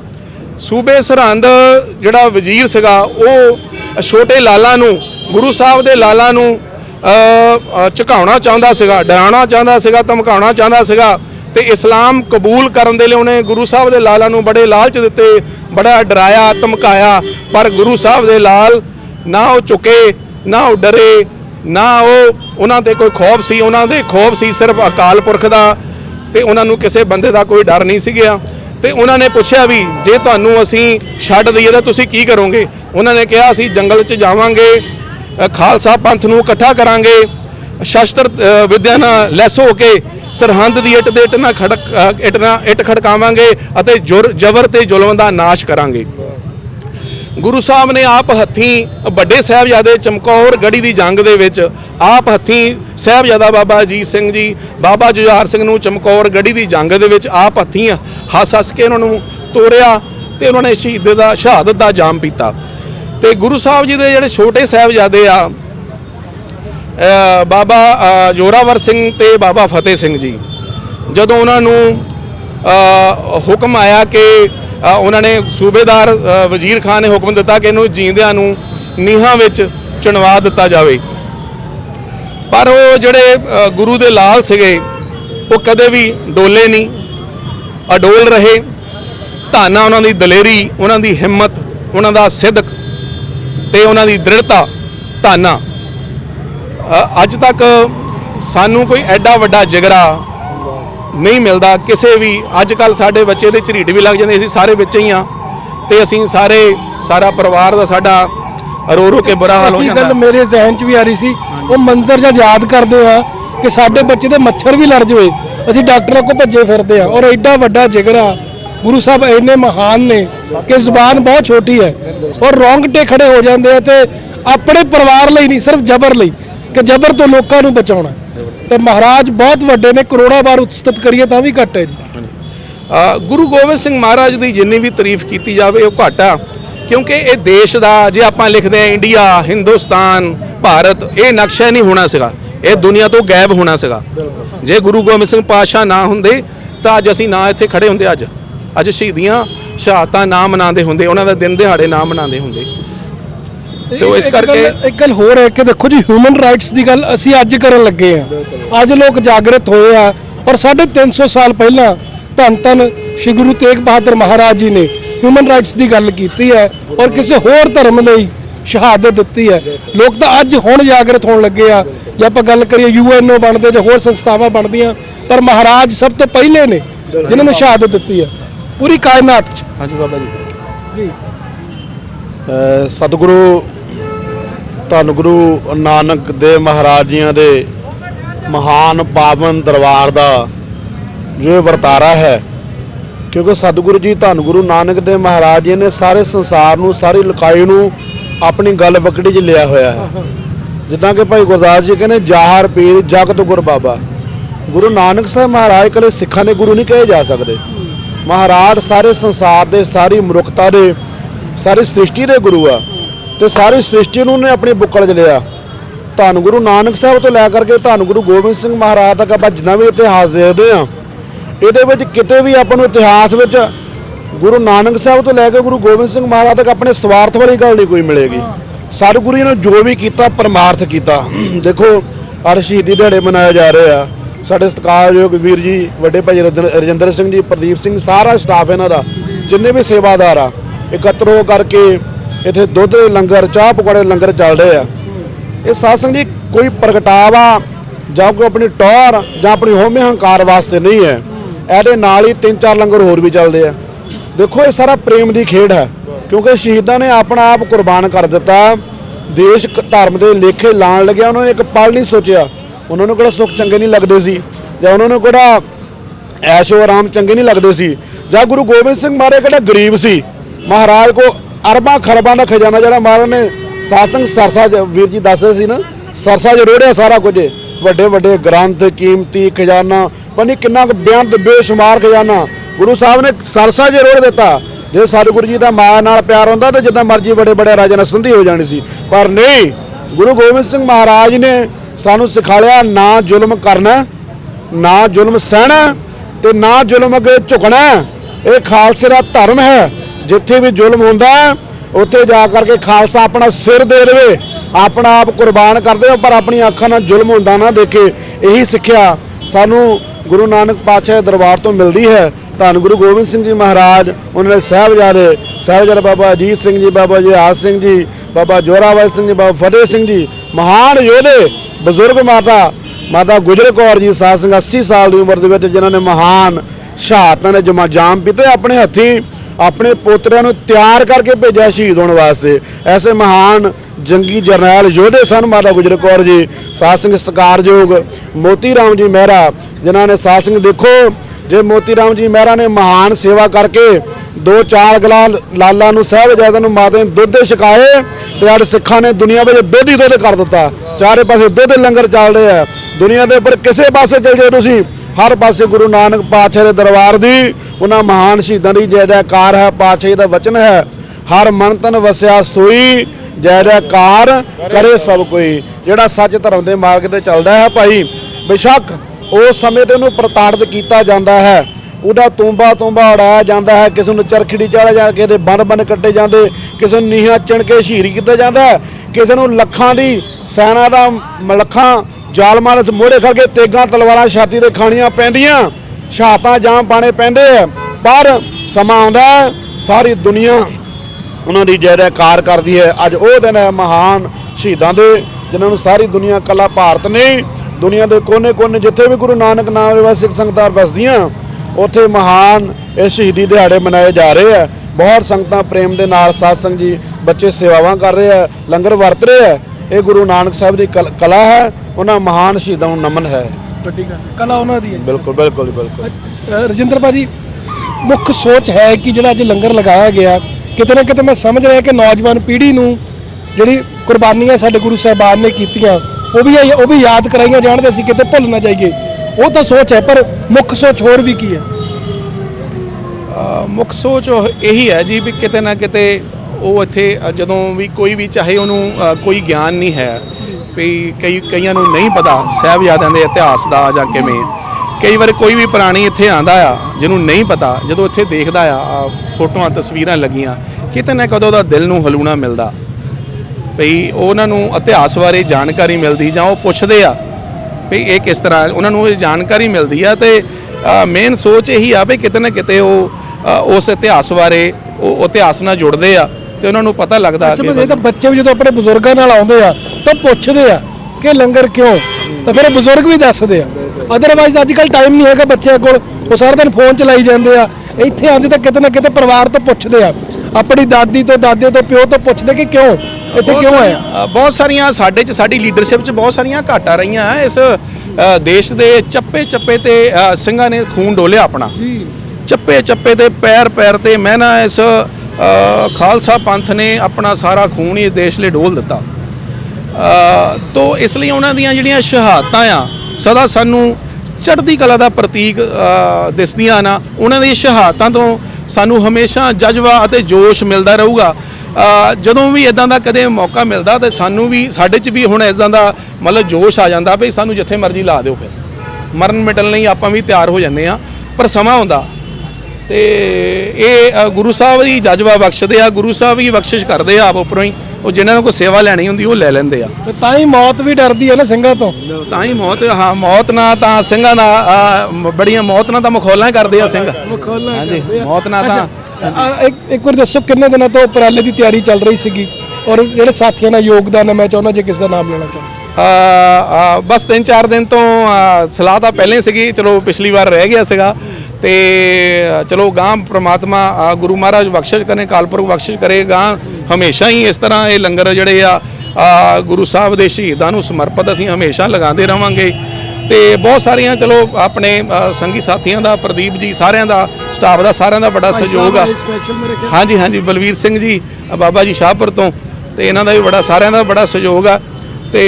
ਸੂਬੇ ਸਰਹੰਦ ਜਿਹੜਾ ਵਜ਼ੀਰ ਸੀਗਾ, ਉਹ ਛੋਟੇ ਲਾਲਾ ਨੂੰ, ਗੁਰੂ ਸਾਹਿਬ ਦੇ ਲਾਲਾ ਨੂੰ ਝੁਕਾਉਣਾ ਚਾਹੁੰਦਾ ਸੀਗਾ, ਡਰਾਉਣਾ ਚਾਹੁੰਦਾ ਸੀਗਾ, ਧਮਕਾਉਣਾ ਚਾਹੁੰਦਾ ਸੀਗਾ ਤੇ ਇਸਲਾਮ ਕਬੂਲ ਕਰਨ ਦੇ ਲਈ ਉਹਨੇ ਗੁਰੂ ਸਾਹਿਬ ਦੇ ਲਾਲਾ ਨੂੰ ਬੜੇ ਲਾਲਚ ਦਿੱਤੇ, ਬੜਾ ਡਰਾਇਆ, ਧਮਕਾਇਆ, ਪਰ ਗੁਰੂ ਸਾਹਿਬ ਦੇ ਲਾਲ ਨਾ ਉਹ ਝੁਕੇ, ਨਾ ਉਹ ਡਰੇ, ਨਾ ਉਹ ਉਹਨਾਂ ਤੇ ਕੋਈ ਖੌਫ ਸੀ, ਉਹਨਾਂ ਦੇ ਖੌਫ ਸੀ ਸਿਰਫ ਅਕਾਲ ਪੁਰਖ ਦਾ ਤੇ ਉਹਨਾਂ ਨੂੰ ਕਿਸੇ ਬੰਦੇ ਦਾ ਕੋਈ ਡਰ ਨਹੀਂ ਸੀ ਗਿਆ। ਤੇ ਉਹਨਾਂ ਨੇ ਪੁੱਛਿਆ ਵੀ ਜੇ ਤੁਹਾਨੂੰ ਅਸੀਂ ਛੱਡ ਦਈਏ ਤਾਂ ਤੁਸੀਂ ਕੀ ਕਰੋਗੇ? ਉਹਨਾਂ ਨੇ ਕਿਹਾ ਅਸੀਂ ਜੰਗਲ 'ਚ ਜਾਵਾਂਗੇ ਖਾਲਸਾ ਪੰਥ ਨੂੰ ਇਕੱਠਾ ਕਰਾਂਗੇ ਸ਼ਸਤਰ ਅ, ਵਿਦਿਆ ਨਾਲ ਲੈਸ ਹੋ ਕੇ ਸਰਹੰਦ ਦੀ ਇੱਟ ਦੇ ਇੱਟ ਨਾਲ ਖੜਕ ਇੱਟ ਨਾਲ ਇੱਟ ਖੜਕਾਵਾਂਗੇ ਅਤੇ ਜੁਰ ਜਬਰ ਤੇ ਜ਼ੁਲਮ ਦਾ ਨਾਸ਼ ਕਰਾਂਗੇ। ਗੁਰੂ ਸਾਹਿਬ ਨੇ ਆਪ ਹੱਥੀਂ, ਵੱਡੇ ਸਾਹਿਬਜ਼ਾਦੇ ਚਮਕੌਰ ਗੜੀ ਦੀ ਜੰਗ ਦੇ ਵਿੱਚ ਆਪ ਹੱਥੀਂ ਸਾਹਿਬਜ਼ਾਦਾ ਬਾਬਾ ਅਜੀਤ ਸਿੰਘ ਜੀ, ਬਾਬਾ ਜੁਝਾਰ ਸਿੰਘ ਨੂੰ ਚਮਕੌਰ ਗੜੀ ਦੀ ਜੰਗ ਦੇ ਵਿੱਚ ਆਪ ਹੱਥੀਂ ਹੱਸ ਹੱਸ ਕੇ ਉਹਨਾਂ ਨੂੰ ਤੋਰਿਆ ਤੇ ਉਹਨਾਂ ਨੇ ਸ਼ਹੀਦ ਦਾ, ਸ਼ਹਾਦਤ ਦਾ ਜਾਮ ਪੀਤਾ। ਤੇ ਗੁਰੂ ਸਾਹਿਬ ਜੀ ਦੇ ਜਿਹੜੇ ਛੋਟੇ ਸਾਹਿਬਜ਼ਾਦੇ ਆ ਬਾਬਾ ਜੋਰਾਵਰ ਸਿੰਘ ਤੇ ਬਾਬਾ ਫਤਿਹ ਸਿੰਘ ਜੀ, ਜਦੋਂ ਉਹਨਾਂ ਨੂੰ ਹੁਕਮ ਆਇਆ ਕਿ ਉਹਨਾਂ ਨੇ ਸੂਬੇਦਾਰ ਵਜ਼ੀਰ ਖਾਨ ਨੇ ਹੁਕਮ ਦਿੱਤਾ ਕਿ ਇਹਨੂੰ ਜੀਂਦਿਆਂ ਨੂੰ ਨੀਹਾਂ ਵਿੱਚ ਚਿਣਵਾ ਦਿੱਤਾ ਜਾਵੇ। ਪਰ ਉਹ ਜਿਹੜੇ ਗੁਰੂ ਦੇ ਲਾਲ ਸੀਗੇ, ਉਹ ਕਦੇ ਵੀ ਡੋਲੇ ਨਹੀਂ, ਅਡੋਲ ਰਹੇ। ਧਾਨਾ ਉਹਨਾਂ ਦੀ ਦਲੇਰੀ, ਉਹਨਾਂ ਦੀ ਹਿੰਮਤ, ਉਹਨਾਂ ਦਾ ਸਿੱਧਕ ਤੇ ਉਹਨਾਂ ਦੀ ਦ੍ਰਿੜਤਾ, ਧਾਨਾ। ਅੱਜ ਤੱਕ ਸਾਨੂੰ ਕੋਈ ਐਡਾ ਵੱਡਾ ਜਿਗਰਾ ਨਹੀਂ ਮਿਲਦਾ ਕਿਸੇ ਵੀ ਅੱਜ ਕੱਲ ਸਾਡੇ ਬੱਚੇ ਦੇ ਝਰੀਟ ਵੀ ਲੱਗ ਜਾਂਦੇ ਅਸੀਂ ਸਾਰੇ ਵਿੱਚ ਹੀ ਆ ਤੇ ਅਸੀਂ ਸਾਰੇ ਸਾਰਾ ਪਰਿਵਾਰ ਦਾ ਸਾਡਾ ਰੋ ਰੋ ਕੇ ਬੁਰਾ ਹਾਲ ਹੋ ਜਾਂਦਾ ਗੱਲ ਮੇਰੇ ਜ਼ਿਹਨ 'ਚ ਵੀ ਆ ਰਹੀ ਸੀ ਉਹ ਮੰਜ਼ਰ ਜਦ ਯਾਦ ਕਰਦੇ ਆ ਕਿ ਸਾਡੇ ਬੱਚੇ ਦੇ ਮੱਛਰ ਵੀ ਲੜ ਜਵੇ ਅਸੀਂ ਡਾਕਟਰਾਂ ਕੋਲ ਭੱਜੇ ਫਿਰਦੇ ਆ ਔਰ ਐਡਾ ਵੱਡਾ ਜਿਗਰਾ ਗੁਰੂ ਸਾਹਿਬ ਇੰਨੇ ਮਹਾਨ ਨੇ ਕਿ ਜ਼ੁਬਾਨ ਬਹੁਤ ਛੋਟੀ ਹੈ ਔਰ ਰੌਂਗਟੇ ਖੜੇ ਹੋ ਜਾਂਦੇ ਆ ਤੇ ਆਪਣੇ ਪਰਿਵਾਰ ਲਈ ਨਹੀਂ ਸਿਰਫ ਜਬਰ ਲਈ ਕਿ ਜਬਰ ਤੋਂ ਲੋਕਾਂ ਨੂੰ ਬਚਾਉਣਾ। ਤੇ ਮਹਾਰਾਜ ਬਹੁਤ ਵੱਡੇ ਨੇ ਕਰੋੜਾਂ ਵਾਰ ਉਤਸਤਤ ਕਰੀਏ ਤਾਂ ਵੀ ਘੱਟ ਹੈ ਜੀ। ਗੁਰੂ ਗੋਬਿੰਦ ਸਿੰਘ ਮਹਾਰਾਜ ਦੀ ਜਿੰਨੀ ਵੀ ਤਾਰੀਫ ਕੀਤੀ ਜਾਵੇ ਉਹ ਘੱਟ ਆ। ਕਿਉਂਕਿ ਇਹ ਦੇਸ਼ ਦਾ ਜੇ ਆਪਾਂ ਲਿਖਦੇ ਆ ਇੰਡੀਆ ਹਿੰਦੁਸਤਾਨ ਭਾਰਤ ਇਹ ਨਕਸ਼ਾ ਨਹੀਂ ਹੋਣਾ ਸੀਗਾ। ਇਹ ਦੁਨੀਆ ਤੋਂ ਗਾਇਬ ਹੋਣਾ ਸੀਗਾ। ਜੇ ਗੁਰੂ ਗੋਬਿੰਦ ਸਿੰਘ ਪਾਤਸ਼ਾਹ ਨਾ ਹੁੰਦੇ ਤਾਂ ਅੱਜ ਅਸੀਂ ਨਾ ਇੱਥੇ ਖੜੇ ਹੁੰਦੇ ਅੱਜ। ਅੱਜ ਸ਼ਹੀਦੀਆਂ ਸ਼ਹਾਦਤਾਂ ਨਾ ਮਨਾਉਂਦੇ ਹੁੰਦੇ ਉਹਨਾਂ ਦਾ ਦਿਨ ਦਿਹਾੜੇ ਨਾ ਮਨਾਉਂਦੇ ਹੁੰਦੇ। ਤੇ ਉਹ ਇਸ ਇੱਕ ਗੱਲ- ਕਰਕੇ- ਇੱਕ ਗੱਲ ਹੋਰ ਹੈ ਕਿ ਦੇਖੋ ਜੀ ਹਿਊਮਨ ਰਾਈਟਸ ਦੀ ਗੱਲ ਅਸੀਂ ਅੱਜ ਕਰਨ ਲੱਗੇ ਆ ਅੱਜ ਲੋਕ ਜਾਗਰਤ ਹੋਏ ਆ ਔਰ 350 ਸਾਲ ਪਹਿਲਾਂ ਧੰਨ ਧੰਨ ਸ਼੍ਰੀ ਗੁਰੂ ਤੇਗ ਬਹਾਦਰ ਮਹਾਰਾਜ ਜੀ ਨੇ ਹਿਊਮਨ ਰਾਈਟਸ ਦੀ ਗੱਲ ਕੀਤੀ ਹੈ ਔਰ ਕਿਸੇ ਹੋਰ ਧਰਮ ਲਈ ਸ਼ਹਾਦਤ ਦਿੱਤੀ ਹੈ। ਲੋਕ ਤਾਂ ਅੱਜ ਹੁਣ ਜਾਗਰਤ ਹੋਣ ਲੱਗੇ ਆ। ਜੇ ਆਪਾਂ ਗੱਲ ਕਰੀਏ ਯੂਐਨਓ ਬਣਦੇ ਜਾਂ ਹੋਰ ਸੰਸਥਾਵਾਂ ਬਣਦੀਆਂ ਪਰ ਮਹਾਰਾਜ ਸਭ ਤੋਂ ਪਹਿਲੇ ਨੇ ਜਿਨ੍ਹਾਂ ਨੇ ਸ਼ਹਾਦਤ ਦਿੱਤੀ ਹੈ। ਪੂਰੀ ਕਾਇਨਾਤ 'ਚ। ਹਾਂਜੀ ਬਾਬਾ ਜੀ। ਜੀ। ਸਤਿਗੁਰੂ ਧੰਨ ਗੁਰੂ ਨਾਨਕ ਦੇਵ ਮਹਾਰਾਜ ਜੀਆਂ ਦੇ ਮਹਾਨ ਪਾਵਨ ਦਰਬਾਰ ਦਾ ਜੋ ਇਹ ਵਰਤਾਰਾ ਹੈ, ਕਿਉਂਕਿ ਸਤਿਗੁਰੂ ਜੀ ਧੰਨ ਗੁਰੂ ਨਾਨਕ ਦੇਵ ਮਹਾਰਾਜ ਜੀ ਨੇ ਸਾਰੇ ਸੰਸਾਰ ਨੂੰ, ਸਾਰੀ ਲਕਾਈ ਨੂੰ ਆਪਣੀ ਗੱਲ ਵਕੜੀ 'ਚ ਲਿਆ ਹੋਇਆ ਹੈ। ਜਿੱਦਾਂ ਕਿ ਭਾਈ ਗੁਰਦਾਸ ਜੀ ਕਹਿੰਦੇ, ਜਾਹਰ ਪੀਰ ਜਗਤ ਗੁਰ ਬਾਬਾ। ਗੁਰੂ ਨਾਨਕ ਸਾਹਿਬ ਮਹਾਰਾਜ ਕਲੇ ਸਿੱਖਾਂ ਦੇ ਗੁਰੂ ਨਹੀਂ ਕਹੇ ਜਾ ਸਕਦੇ। ਮਹਾਰਾਜ ਸਾਰੇ ਸੰਸਾਰ ਦੇ, ਸਾਰੀ ਮਨੁੱਖਤਾ ਦੇ, ਸਾਰੀ ਸ੍ਰਿਸ਼ਟੀ ਦੇ ਗੁਰੂ ਆ। ਤੇ ਸਾਰੀ ਸ੍ਰਿਸ਼ਟੀ ਨੂੰ ਉਹਨੇ ਆਪਣੀ ਬੁੱਕਲ 'ਚ ਲਿਆ ਧੰਨ ਗੁਰੂ ਨਾਨਕ ਸਾਹਿਬ ਤੋਂ ਲੈ ਕਰਕੇ ਧੰਨ ਗੁਰੂ ਗੋਬਿੰਦ ਸਿੰਘ ਮਹਾਰਾਜ ਤੱਕ ਆਪਾਂ ਜਿੰਨਾ ਵੀ ਇਤਿਹਾਸ ਦੇਖਦੇ ਆ ਇਹਦੇ ਵਿੱਚ ਕਿਤੇ ਵੀ ਆਪਾਂ ਨੂੰ ਇਤਿਹਾਸ ਵਿੱਚ ਗੁਰੂ ਨਾਨਕ ਸਾਹਿਬ ਤੋਂ ਲੈ ਕੇ ਗੁਰੂ ਗੋਬਿੰਦ ਸਿੰਘ ਮਹਾਰਾਜ ਤੱਕ ਆਪਣੇ ਸਵਾਰਥ ਵਾਲੀ ਗੱਲ ਨਹੀਂ ਕੋਈ ਮਿਲੇਗੀ। ਸਤਿਗੁਰੂ ਜੀ ਨੇ ਜੋ ਵੀ ਕੀਤਾ, ਪਰਮਾਰਥ ਕੀਤਾ। ਦੇਖੋ ਅੱਜ ਸ਼ਹੀਦੀ ਦਿਹਾੜੇ ਮਨਾਏ ਜਾ ਰਹੇ ਆ। ਸਾਡੇ ਸਤਿਕਾਰਯੋਗ ਵੀਰ ਜੀ, ਵੱਡੇ ਭਾਈ ਰਜਿੰਦਰ- ਰਜਿੰਦਰ ਸਿੰਘ ਜੀ, ਪ੍ਰਦੀਪ ਸਿੰਘ, ਸਾਰਾ ਸਟਾਫ ਇਹਨਾਂ ਦਾ, ਜਿੰਨੇ ਵੀ ਸੇਵਾਦਾਰ ਆ, ਇਕੱਤਰ ਹੋ ਕਰਕੇ ਇੱਥੇ ਦੁੱਧ ਲੰਗਰ, ਚਾਹ ਪਕੌੜੇ ਲੰਗਰ ਚੱਲ ਰਹੇ ਆ। ਇਹ ਸਾਧ ਜੀ ਕੋਈ ਪ੍ਰਗਟਾਵਾ ਜਾਂ ਕੋਈ ਆਪਣੀ ਟੌਰ ਜਾਂ ਆਪਣੀ ਹੋਮੇ ਹੰਕਾਰ ਵਾਸਤੇ ਨਹੀਂ ਹੈ। ਇਹਦੇ ਨਾਲ ਹੀ ਤਿੰਨ ਚਾਰ ਲੰਗਰ ਹੋਰ ਵੀ ਚੱਲਦੇ ਆ। ਦੇਖੋ, ਇਹ ਸਾਰਾ ਪ੍ਰੇਮ ਦੀ ਖੇਡ ਹੈ, ਕਿਉਂਕਿ ਸ਼ਹੀਦਾਂ ਨੇ ਆਪਣਾ ਆਪ ਕੁਰਬਾਨ ਕਰ ਦਿੱਤਾ। ਦੇਸ਼ ਧਰਮ ਦੇ ਲੇਖੇ ਲਾਣ ਲੱਗਿਆ, ਉਹਨਾਂ ਨੇ ਇੱਕ ਪਲ ਨਹੀਂ ਸੋਚਿਆ। ਉਹਨਾਂ ਨੂੰ ਕਿਹੜਾ ਸੁੱਖ ਚੰਗੇ ਨਹੀਂ ਲੱਗਦੇ ਸੀ, ਜਾਂ ਉਹਨਾਂ ਨੂੰ ਕਿਹੜਾ ਐਸ਼ੋ ਆਰਾਮ ਚੰਗੇ ਨਹੀਂ ਲੱਗਦੇ ਸੀ। ਜਾਂ ਗੁਰੂ ਗੋਬਿੰਦ ਸਿੰਘ ਮਹਾਰਾਜ ਕਿਹੜਾ ਗਰੀਬ ਸੀ, ਮਹਾਰਾਜ ਕੋ ਅਰਬਾਂ ਖਰਬਾਂ ਦਾ ਖਜ਼ਾਨਾ ਜਿਹੜਾ ਮਹਾਰਾਜ ਨੇ ਸਾਸੰਗ ਸਰਸਾ ਜ- ਵੀਰ ਜੀ ਦੱਸ ਰਹੇ ਸੀ ਨਾ, ਸਰਸਾ ਚ ਰੋੜਿਆ ਸਾਰਾ ਕੁਝ। ਵੱਡੇ ਵੱਡੇ ਗ੍ਰੰਥ, ਕੀਮਤੀ ਖਜ਼ਾਨਾ ਪਨੀ ਕਿੰਨਾ ਕੁ ਬੇਅੰਤ, ਬੇਸ਼ੁਮਾਰ ਖਜ਼ਾਨਾ। ਗੁਰੂ ਸਾਹਿਬ ਨੇ ਸਰਸਾ ਜੇ ਰੋੜ ਦਿੱਤਾ। ਜੇ ਸਤਿਗੁਰੂ ਜੀ ਦਾ ਮਾਂ ਨਾਲ ਪਿਆਰ ਹੁੰਦਾ ਤਾਂ ਜਿੱਦਾਂ ਮਰਜ਼ੀ ਬੜੇ ਬੜੇ ਰਾਜਾ ਨਾਲ ਸੰਧੀ ਹੋ ਜਾਣੀ ਸੀ। ਪਰ ਨਹੀਂ, ਗੁਰੂ ਗੋਬਿੰਦ ਸਿੰਘ ਮਹਾਰਾਜ ਨੇ ਸਾਨੂੰ ਸਿਖਾਲਿਆ ਨਾ ਜ਼ੁਲਮ ਕਰਨਾ, ਨਾ ਜ਼ੁਲਮ ਸਹਿਣਾ ਤੇ ਨਾ ਜ਼ੁਲਮ ਅੱਗੇ ਝੁਕਣਾ। ਇਹ ਖਾਲਸੇ ਦਾ ਧਰਮ ਹੈ। ਜਿੱਥੇ ਵੀ ਜ਼ੁਲਮ ਹੁੰਦਾ ਹੈ, ਉੱਥੇ ਜਾ ਕਰਕੇ ਖਾਲਸਾ ਆਪਣਾ ਸਿਰ ਦੇ ਦੇਵੇ ਆਪਣਾ ਆਪ ਕੁਰਬਾਨ ਕਰ ਦੇਵੇ ਪਰ ਆਪਣੀਆਂ ਅੱਖਾਂ ਨਾਲ ਜ਼ੁਲਮ ਹੁੰਦਾ ਨਾ ਦੇਖੇ ਇਹੀ ਸਿੱਖਿਆ ਸਾਨੂੰ ਗੁਰੂ ਨਾਨਕ ਪਾਤਸ਼ਾਹ ਦੇ ਦਰਬਾਰ ਤੋਂ ਮਿਲਦੀ ਹੈ। ਧੰਨ ਗੁਰੂ ਗੋਬਿੰਦ ਸਿੰਘ ਜੀ ਮਹਾਰਾਜ ਉਹਨਾਂ ਦੇ ਸਾਹਿਬਜ਼ਾਦੇ ਸਾਹਿਬਜ਼ਾਦਾ ਬਾਬਾ ਅਜੀਤ ਸਿੰਘ ਜੀ ਬਾਬਾ ਜਹਾਜ਼ ਸਿੰਘ ਜੀ ਬਾਬਾ ਜੋਰਾਵਰ ਸਿੰਘ ਜੀ ਬਾਬਾ ਫਤਿਹ ਸਿੰਘ ਜੀ ਮਹਾਨ ਯੋਧੇ ਬਜ਼ੁਰਗ ਮਾਤਾ ਮਾਤਾ ਗੁਜਰ ਕੌਰ ਜੀ ਸਾਧ ਸੰਗਤ 80 ਸਾਲ ਦੀ ਉਮਰ ਦੇ ਵਿੱਚ ਜਿਨ੍ਹਾਂ ਨੇ ਮਹਾਨ ਸ਼ਹਾਦਤਾਂ ਦੇ ਜਮਾ ਜਾਮ ਪੀਤੇ ਆਪਣੇ ਹੱਥੀਂ ਆਪਣੇ ਪੋਤਰਿਆਂ ਨੂੰ ਤਿਆਰ ਕਰਕੇ ਭੇਜਿਆ ਸ਼ਹੀਦ ਹੋਣ ਵਾਸਤੇ। ਐਸੇ ਮਹਾਨ ਜੰਗੀ ਜਰਨੈਲ ਯੋਧੇ ਸਨ ਮਾਤਾ ਗੁਜਰ ਕੌਰ ਜੀ, ਸਾਧ ਸਿੰਘ ਸਤਿਕਾਰਯੋਗ ਮੋਤੀ ਰਾਮ ਜੀ ਮਹਿਰਾ, ਜਿਨ੍ਹਾਂ ਨੇ ਸਾਧ ਸਿੰਘ ਦੇਖੋ, ਜੇ ਮੋਤੀ ਰਾਮ ਜੀ ਮਹਿਰਾ ਨੇ ਮਹਾਨ ਸੇਵਾ ਕਰਕੇ ਦੋ ਚਾਰ ਗਲਾ ਲਾਲਾ ਨੂੰ ਸਾਹਿਬਜ਼ਾਦਿਆਂ ਨੂੰ ਮਾਤਾ ਨੇ ਦੁੱਧ ਦੇ ਛਕਾਏ ਤੇ ਅੱਜ ਸਿੱਖਾਂ ਨੇ ਦੁਨੀਆ ਵਿੱਚ ਦੁੱਧ ਹੀ ਦੁੱਧ ਕਰ ਦਿੱਤਾ। ਚਾਰੇ ਪਾਸੇ ਦੁੱਧ ਲੰਗਰ ਚੱਲ ਰਿਹਾ ਆ ਦੁਨੀਆ ਦੇ ਉੱਪਰ ਕਿਸੇ ਪਾਸੇ ਚਲ ਜਾਓ ਤੁਸੀਂ ਹਰ ਪਾਸੇ ਗੁਰੂ ਨਾਨਕ ਪਾਤਸ਼ਾਹ ਦੇ ਦਰਬਾਰ ਦੀ, ਉਹਨਾਂ ਮਹਾਨ ਸ਼ਹੀਦਾਂ ਦੀ ਜੈ ਜੈਕਾਰ ਹੈ, ਪਾਤਸ਼ਾਹ ਦਾ ਵਚਨ ਹੈ। ਹਰ ਮਨ ਤਨ ਵਸਿਆ ਸੋਈ, ਜੈ ਜੈਕਾਰ ਕਰੇ ਸਭ ਕੋਈ। ਜਿਹੜਾ ਸੱਚ ਧਰਮ ਦੇ ਮਾਰਗ ਤੇ ਚੱਲਦਾ ਹੈ ਭਾਈ, ਬੇਸ਼ੱਕ ਉਸ ਸਮੇਂ ਤੇ ਉਹਨੂੰ ਪ੍ਰਤਾੜਿਤ ਕੀਤਾ ਜਾਂਦਾ ਹੈ। ਉਹਦਾ ਤੁੰਬਾ ਤੁੰਬਾ ਉਡਾਇਆ ਜਾਂਦਾ ਹੈ। ਕਿਸੇ ਨੂੰ ਚਰਖੜੀ ਚਾੜਿਆ ਜਾ ਕਿਸੇ ਦੇ ਬਨ ਬਨ ਕੱਟੇ ਜਾਂਦੇ, ਕਿਸੇ ਨੂੰ ਨੀਹਾਂ ਚਿਣ ਕੇ ਸ਼ਹੀਦ ਕੀਤਾ ਜਾਂਦਾ ਹੈ। ਕਿਸੇ ਨੂੰ ਲੱਖਾਂ ਦੀ ਸੈਨਾ ਦਾ ਮ- ਲੱਖਾਂ ਜਾਲਮਾਲ ਦੇ ਮੋਹਰੇ ਖੜ ਕੇ ਤੇਗਾਂ ਤਲਵਾਰਾਂ ਛਾਤੀ ਤੇ ਖਾਣੀਆਂ ਪੈਂਦੀਆਂ ਸ਼ਹਾਤਾਂ ਜਾਮ ਪਾਣੇ ਪੈਂਦੇ ਆ ਪਰ ਸਮਾਂ ਆਉਂਦਾ ਹੈ, ਸਾਰੀ ਦੁਨੀਆ ਉਹਨਾਂ ਦੀ ਜੈ ਜੈਕਾਰ ਕਰਦੀ ਹੈ। ਅੱਜ ਉਹ ਦਿਨ ਹੈ ਮਹਾਨ ਸ਼ਹੀਦਾਂ ਦੇ ਜਿਨ੍ਹਾਂ ਨੂੰ ਸਾਰੀ ਦੁਨੀਆ ਕੱਲਾ ਭਾਰਤ ਨਹੀਂ ਦੁਨੀਆ ਦੇ ਕੋਨੇ-ਕੋਨੇ ਜਿੱਥੇ ਵੀ ਗੁਰੂ ਨਾਨਕ ਨਾਮ ਦੇ ਸਿੱਖ ਸੰਗਤਾਂ ਵਸਦੀਆਂ ਉੱਥੇ ਮਹਾਨ ਇਹ ਸ਼ਹੀਦੀ ਦਿਹਾੜੇ ਮਨਾਏ ਜਾ ਰਹੇ ਆ। ਬਹੁਤ ਸੰਗਤਾਂ ਪ੍ਰੇਮ ਦੇ ਨਾਲ satsang ਜੀ ਬੱਚੇ ਸੇਵਾਵਾਂ ਕਰ ਰਹੇ ਆ ਲੰਗਰ ਵਰਤ ਰਹੇ ਆ। ਇਹ ਗੁਰੂ ਨਾਨਕ ਸਾਹਿਬ ਦੀ ਕਲ- ਕਲਾ ਹੈ ਉਹਨਾਂ ਮਹਾਨ ਸ਼ਹੀਦਾਂ ਨੂੰ ਨਮਨ ਹੈ। ਵੱਡੀ ਗੱਲ ਕਲਾ ਉਹਨਾਂ ਦੀ ਹੈ ਬਿਲਕੁਲ ਬਿਲਕੁਲ ਬਿਲਕੁਲ। ਰਜਿੰਦਰ ਭਾਜੀ ਮੁੱਖ ਸੋਚ ਹੈ ਕਿ ਜਿਹੜਾ ਅੱਜ ਲੰਗਰ ਲਗਾਇਆ ਗਿਆ ਕਿਤੇ ਨਾ ਕਿਤੇ ਮੈਂ ਸਮਝ ਰਿਹਾ ਕਿ ਨੌਜਵਾਨ ਪੀੜ੍ਹੀ ਨੂੰ ਜਿਹੜੀ ਕੁਰਬਾਨੀਆਂ ਸਾਡੇ ਗੁਰੂ ਸਾਹਿਬਾਨ ਨੇ ਕੀਤੀਆਂ ਉਹ ਵੀ ਉਹ ਵੀ ਯਾਦ ਕਰਾਈਆਂ ਜਾਣ ਤੇ ਅਸੀਂ ਕਿਤੇ ਭੁੱਲ ਨਾ ਜਾਈਏ। ਉਹ ਤਾਂ ਸੋਚ ਹੈ ਪਰ ਮੁੱਖ ਸੋਚ ਹੋਰ ਵੀ ਕੀ ਹੈ? ਮੁੱਖ ਸੋਚ ਉਹ ਇਹੀ ਹੈ ਜੀ ਵੀ ਕਿਤੇ ਨਾ ਕਿਤੇ ਉਹ ਇੱਥੇ ਜਦੋਂ ਵੀ ਕੋਈ ਵੀ ਚਾਹੇ ਉਹਨੂੰ ਕੋਈ ਗਿਆਨ ਨਹੀਂ ਹੈ, ਵੀ ਕਈ, ਕਈਆਂ ਨੂੰ ਨਹੀਂ ਪਤਾ ਸਾਹਿਬਜ਼ਾਦਿਆਂ ਦੇ ਇਤਿਹਾਸ ਦਾ ਜਾਂ ਕਿਵੇਂ। ਕਈ ਵਾਰ ਕੋਈ ਵੀ ਪ੍ਰਾਣੀ ਇੱਥੇ ਆਂਦਾ ਆ, ਜਿਹਨੂੰ ਨਹੀਂ ਪਤਾ, ਜਦੋਂ ਇੱਥੇ ਦੇਖਦਾ ਆ ਫੋਟੋਆਂ, ਤਸਵੀਰਾਂ ਲੱਗੀਆਂ, ਕਿਤੇ ਨਾ ਕਦੋਂ ਦਾ ਦਿਲ ਨੂੰ ਹਲੂਣਾ ਮਿਲਦਾ। ਭਈ ਉਹਨਾਂ ਨੂੰ ਇਤਿਹਾਸ ਬਾਰੇ ਜਾਣਕਾਰੀ ਮਿਲਦੀ ਜਾਂ ਉਹ ਪੁੱਛਦੇ ਆ, ਵੀ ਇਹ ਕਿਸ ਤਰ੍ਹਾਂ, ਉਹਨਾਂ ਨੂੰ ਇਹ ਜਾਣਕਾਰੀ ਮਿਲਦੀ ਆ ਤੇ ਮੇਨ ਸੋਚ ਇਹੀ ਆ ਵੀ ਕਿਤੇ ਨਾ ਕਿਤੇ ਉਹ ਉਸ ਇਤਿਹਾਸ ਬਾਰੇ, ਉਹ ਇਤਿਹਾਸ ਨਾਲ ਜੁੜਦੇ ਆ। ਤੇ ਉਹਨਾਂ ਨੂੰ ਪਤਾ ਲੱਗਦਾ ਅੱਛਾ ਕਿ ਇਹ ਤਾਂ ਬੱਚੇ ਵੀ ਜਦੋਂ ਆਪਣੇ ਬਜ਼ੁਰਗਾਂ ਨਾਲ ਆਉਂਦੇ ਆ ਤਾਂ ਪੁੱਛਦੇ ਆ ਕਿ ਲੰਗਰ ਕਿਉਂ? ਤਾਂ ਫਿਰ ਬਜ਼ੁਰਗ ਵੀ ਦੱਸਦੇ ਆ। ਅਦਰਵਾਈਜ਼ ਅੱਜ ਕੱਲ ਟਾਈਮ ਨਹੀਂ ਹੈਗਾ ਬੱਚਿਆਂ ਕੋਲ। ਉਹ ਸਾਰਾ ਦਿਨ ਫੋਨ ਚਲਾਈ ਜਾਂਦੇ ਆ। ਇੱਥੇ ਆਉਂਦੇ ਤਾਂ ਕਿਤੇ ਨਾ ਕਿਤੇ ਪਰਿਵਾਰ ਤੋਂ ਪੁੱਛਦੇ ਆ। ਆਪਣੀ ਦਾਦੀ ਤੋਂ ਦਾਦੇ ਤੋਂ ਪਿਓ ਤੋਂ ਪੁੱਛਦੇ ਕਿ ਕਿਉਂ? ਇੱਥੇ ਕਿਉਂ ਆਇਆ ਬਹੁਤ ਸਾਰੀਆਂ ਸਾਡੇ ਚ ਸਾਡੀ ਲੀਡਰਸ਼ਿਪ ਚ ਬਹੁਤ ਸਾਰੀਆਂ ਘਾਟਾਂ ਰਹੀਆਂ। ਇਸ ਦੇਸ਼ ਦੇ ਚੱਪੇ ਚੱਪੇ ਤੇ ਸਿੰਘਾਂ ਨੇ ਖੂਨ ਡੋਲਿਆ ਆਪਣਾ। ਜੀ। ਚੱਪੇ ਚੱਪੇ ਤੇ ਪੈਰ ਪੈਰ ਤੇ ਮੈਂ ਨਾ ਇਸ ਖਾਲਸਾ ਪੰਥ ਨੇ ਆਪਣਾ ਸਾਰਾ ਖੂਨ ਹੀ ਇਸ ਦੇਸ਼ ਲਈ ਡੋਲ ਦਿੱਤਾ। ਅ, ਇਸ ਲਈ ਉਹਨਾਂ ਦੀਆਂ ਜਿਹੜੀਆਂ ਸ਼ਹਾਦਤਾਂ ਆ ਸਦਾ ਸਾਨੂੰ ਚੜ੍ਹਦੀ ਕਲਾ ਦਾ ਪ੍ਰਤੀਕ ਦਿਸਦੀਆਂ ਨਾ ਉਹਨਾਂ ਦੀ ਸ਼ਹਾਦਤਾਂ ਤੋਂ ਸਾਨੂੰ ਹਮੇਸ਼ਾ ਜਜ਼ਬਾ ਅਤੇ ਜੋਸ਼ ਮਿਲਦਾ ਰਹੂਗਾ। ਜਦੋਂ ਵੀ ਇਦਾਂ ਦਾ ਕਦੇ ਮੌਕਾ ਮਿਲਦਾ ਤੇ ਸਾਨੂੰ ਵੀ ਸਾਡੇ 'ਚ ਵੀ ਹੁਣ ਇਦਾਂ ਦਾ ਮਤਲਬ ਜੋਸ਼ ਆ ਜਾਂਦਾ ਵੀ ਸਾਨੂੰ ਜਿੱਥੇ ਮਰਜ਼ੀ ਲਾ ਦਿਓ ਫਿਰ। ਮਰਨ ਮਿਟਣ ਲਈ ਆਪਾਂ ਵੀ ਤਿਆਰ ਹੋ ਜੰਨੇ ਆ ਪਰ ਸਮਾਂ ਹੁੰਦਾ ਤੇ ਇਹ ਗੁਰੂ ਸਾਹਿਬ ਦੀ ਜਜ਼ਬਾ ਬਖਸ਼ਦੇ ਆ ਗੁਰੂ ਸਾਹਿਬ ਹੀ ਬਖਸ਼ਿਸ਼ ਕਰਦੇ ਆ ਆਪ ਉੱਪਰੋਂ ਹੀ। ਉਹ ਜਿਨ੍ਹਾਂ ਨੂੰ ਕੋਈ ਸੇਵਾ ਲੈਣੀ ਹੁੰਦੀ ਉਹ ਲੈ ਲੈਂਦੇ ਆ। ਤੇ ਤਾਂ ਹੀ ਮੌਤ ਵੀ ਡਰਦੀ ਹੈ ਨਾ ਸਿੰਘਾਂ ਤੋਂ। ਤਾਂ ਹੀ ਮੌਤ ਹਾਂ ਮੌਤ ਨਾ ਤਾਂ ਸਿੰਘਾਂ ਦਾ ਬੜੀਆਂ ਮੌਤ ਨਾਲ ਤਾਂ ਮਖੌਲਾਂ ਕਰਦੇ ਆ ਸਿੰਘ। ਮਖੌਲਾਂ ਹਾਂਜੀ। ਮੌਤ ਨਾਲ ਤਾਂ- ਇੱਕ ਇੱਕ ਵਾਰ ਦੱਸੋ ਕਿੰਨੇ ਦਿਨਾਂ ਤੋਂ ਉਪਰਾਲੇ ਦੀ ਤਿਆਰੀ ਚੱਲ ਰਹੀ ਸੀਗੀ? ਔਰ ਜਿਹੜੇ ਸਾਥੀਆਂ ਦਾ ਯੋਗਦਾਨ ਹੈ ਮੈਂ ਚਾਹੁੰਦਾ ਜੇ ਕਿਸ ਦਾ ਨਾਮ ਲੈਣਾ ਚਾਹੁੰਦਾ। ਬਸ 3-4 ਦਿਨ ਤੋਂ ਸਲਾਹ ਤਾਂ ਪਹਿਲੇ ਹੀ ਸੀਗੀ ਚਲੋ ਪਿਛਲੀ ਵਾਰ ਰਹਿ ਗਿਆ ਸੀਗਾ। ਤੇ ਚਲੋ ਗਾਂ ਪ੍ਰਮਾਤਮਾ ਗੁਰੂ ਮਹਾਰਾਜ ਬਖਸ਼ਿਸ਼ ਕਰੇ ਕਾਲਪੁਰਖ ਬਖਸ਼ਿਸ਼ ਕਰੇ ਗਾਂ ਹਮੇਸ਼ਾ ਹੀ ਇਸ ਤਰ੍ਹਾਂ ਇਹ ਲੰਗਰ ਜਿਹੜੇ ਆ ਗੁਰੂ ਸਾਹਿਬ ਦੇ ਸ਼ਹੀਦਾਂ ਨੂੰ ਸਮਰਪਿਤ ਅਸੀਂ ਹਮੇਸ਼ਾ ਲਗਾਉਂਦੇ ਰਵਾਂਗੇ। ਤੇ ਬਹੁਤ ਸਾਰੀਆਂ ਚਲੋ ਆਪਣੇ ਸੰਗੀ ਸਾਥੀਆਂ ਦਾ ਪ੍ਰਦੀਪ ਜੀ ਸਾਰਿਆਂ ਦਾ ਸਟਾਫ ਦਾ ਸਾਰਿਆਂ ਦਾ ਬੜਾ ਸਹਿਯੋਗ ਆ। ਹਾਂਜੀ ਹਾਂਜੀ ਬਲਵੀਰ ਸਿੰਘ ਜੀ ਬਾਬਾ ਜੀ ਸ਼ਾਹਪੁਰ ਤੋਂ ਤੇ ਇਹਨਾਂ ਦਾ ਵੀ ਬੜਾ ਸਾਰਿਆਂ ਦਾ ਬੜਾ ਸਹਿਯੋਗ ਆ। ਤੇ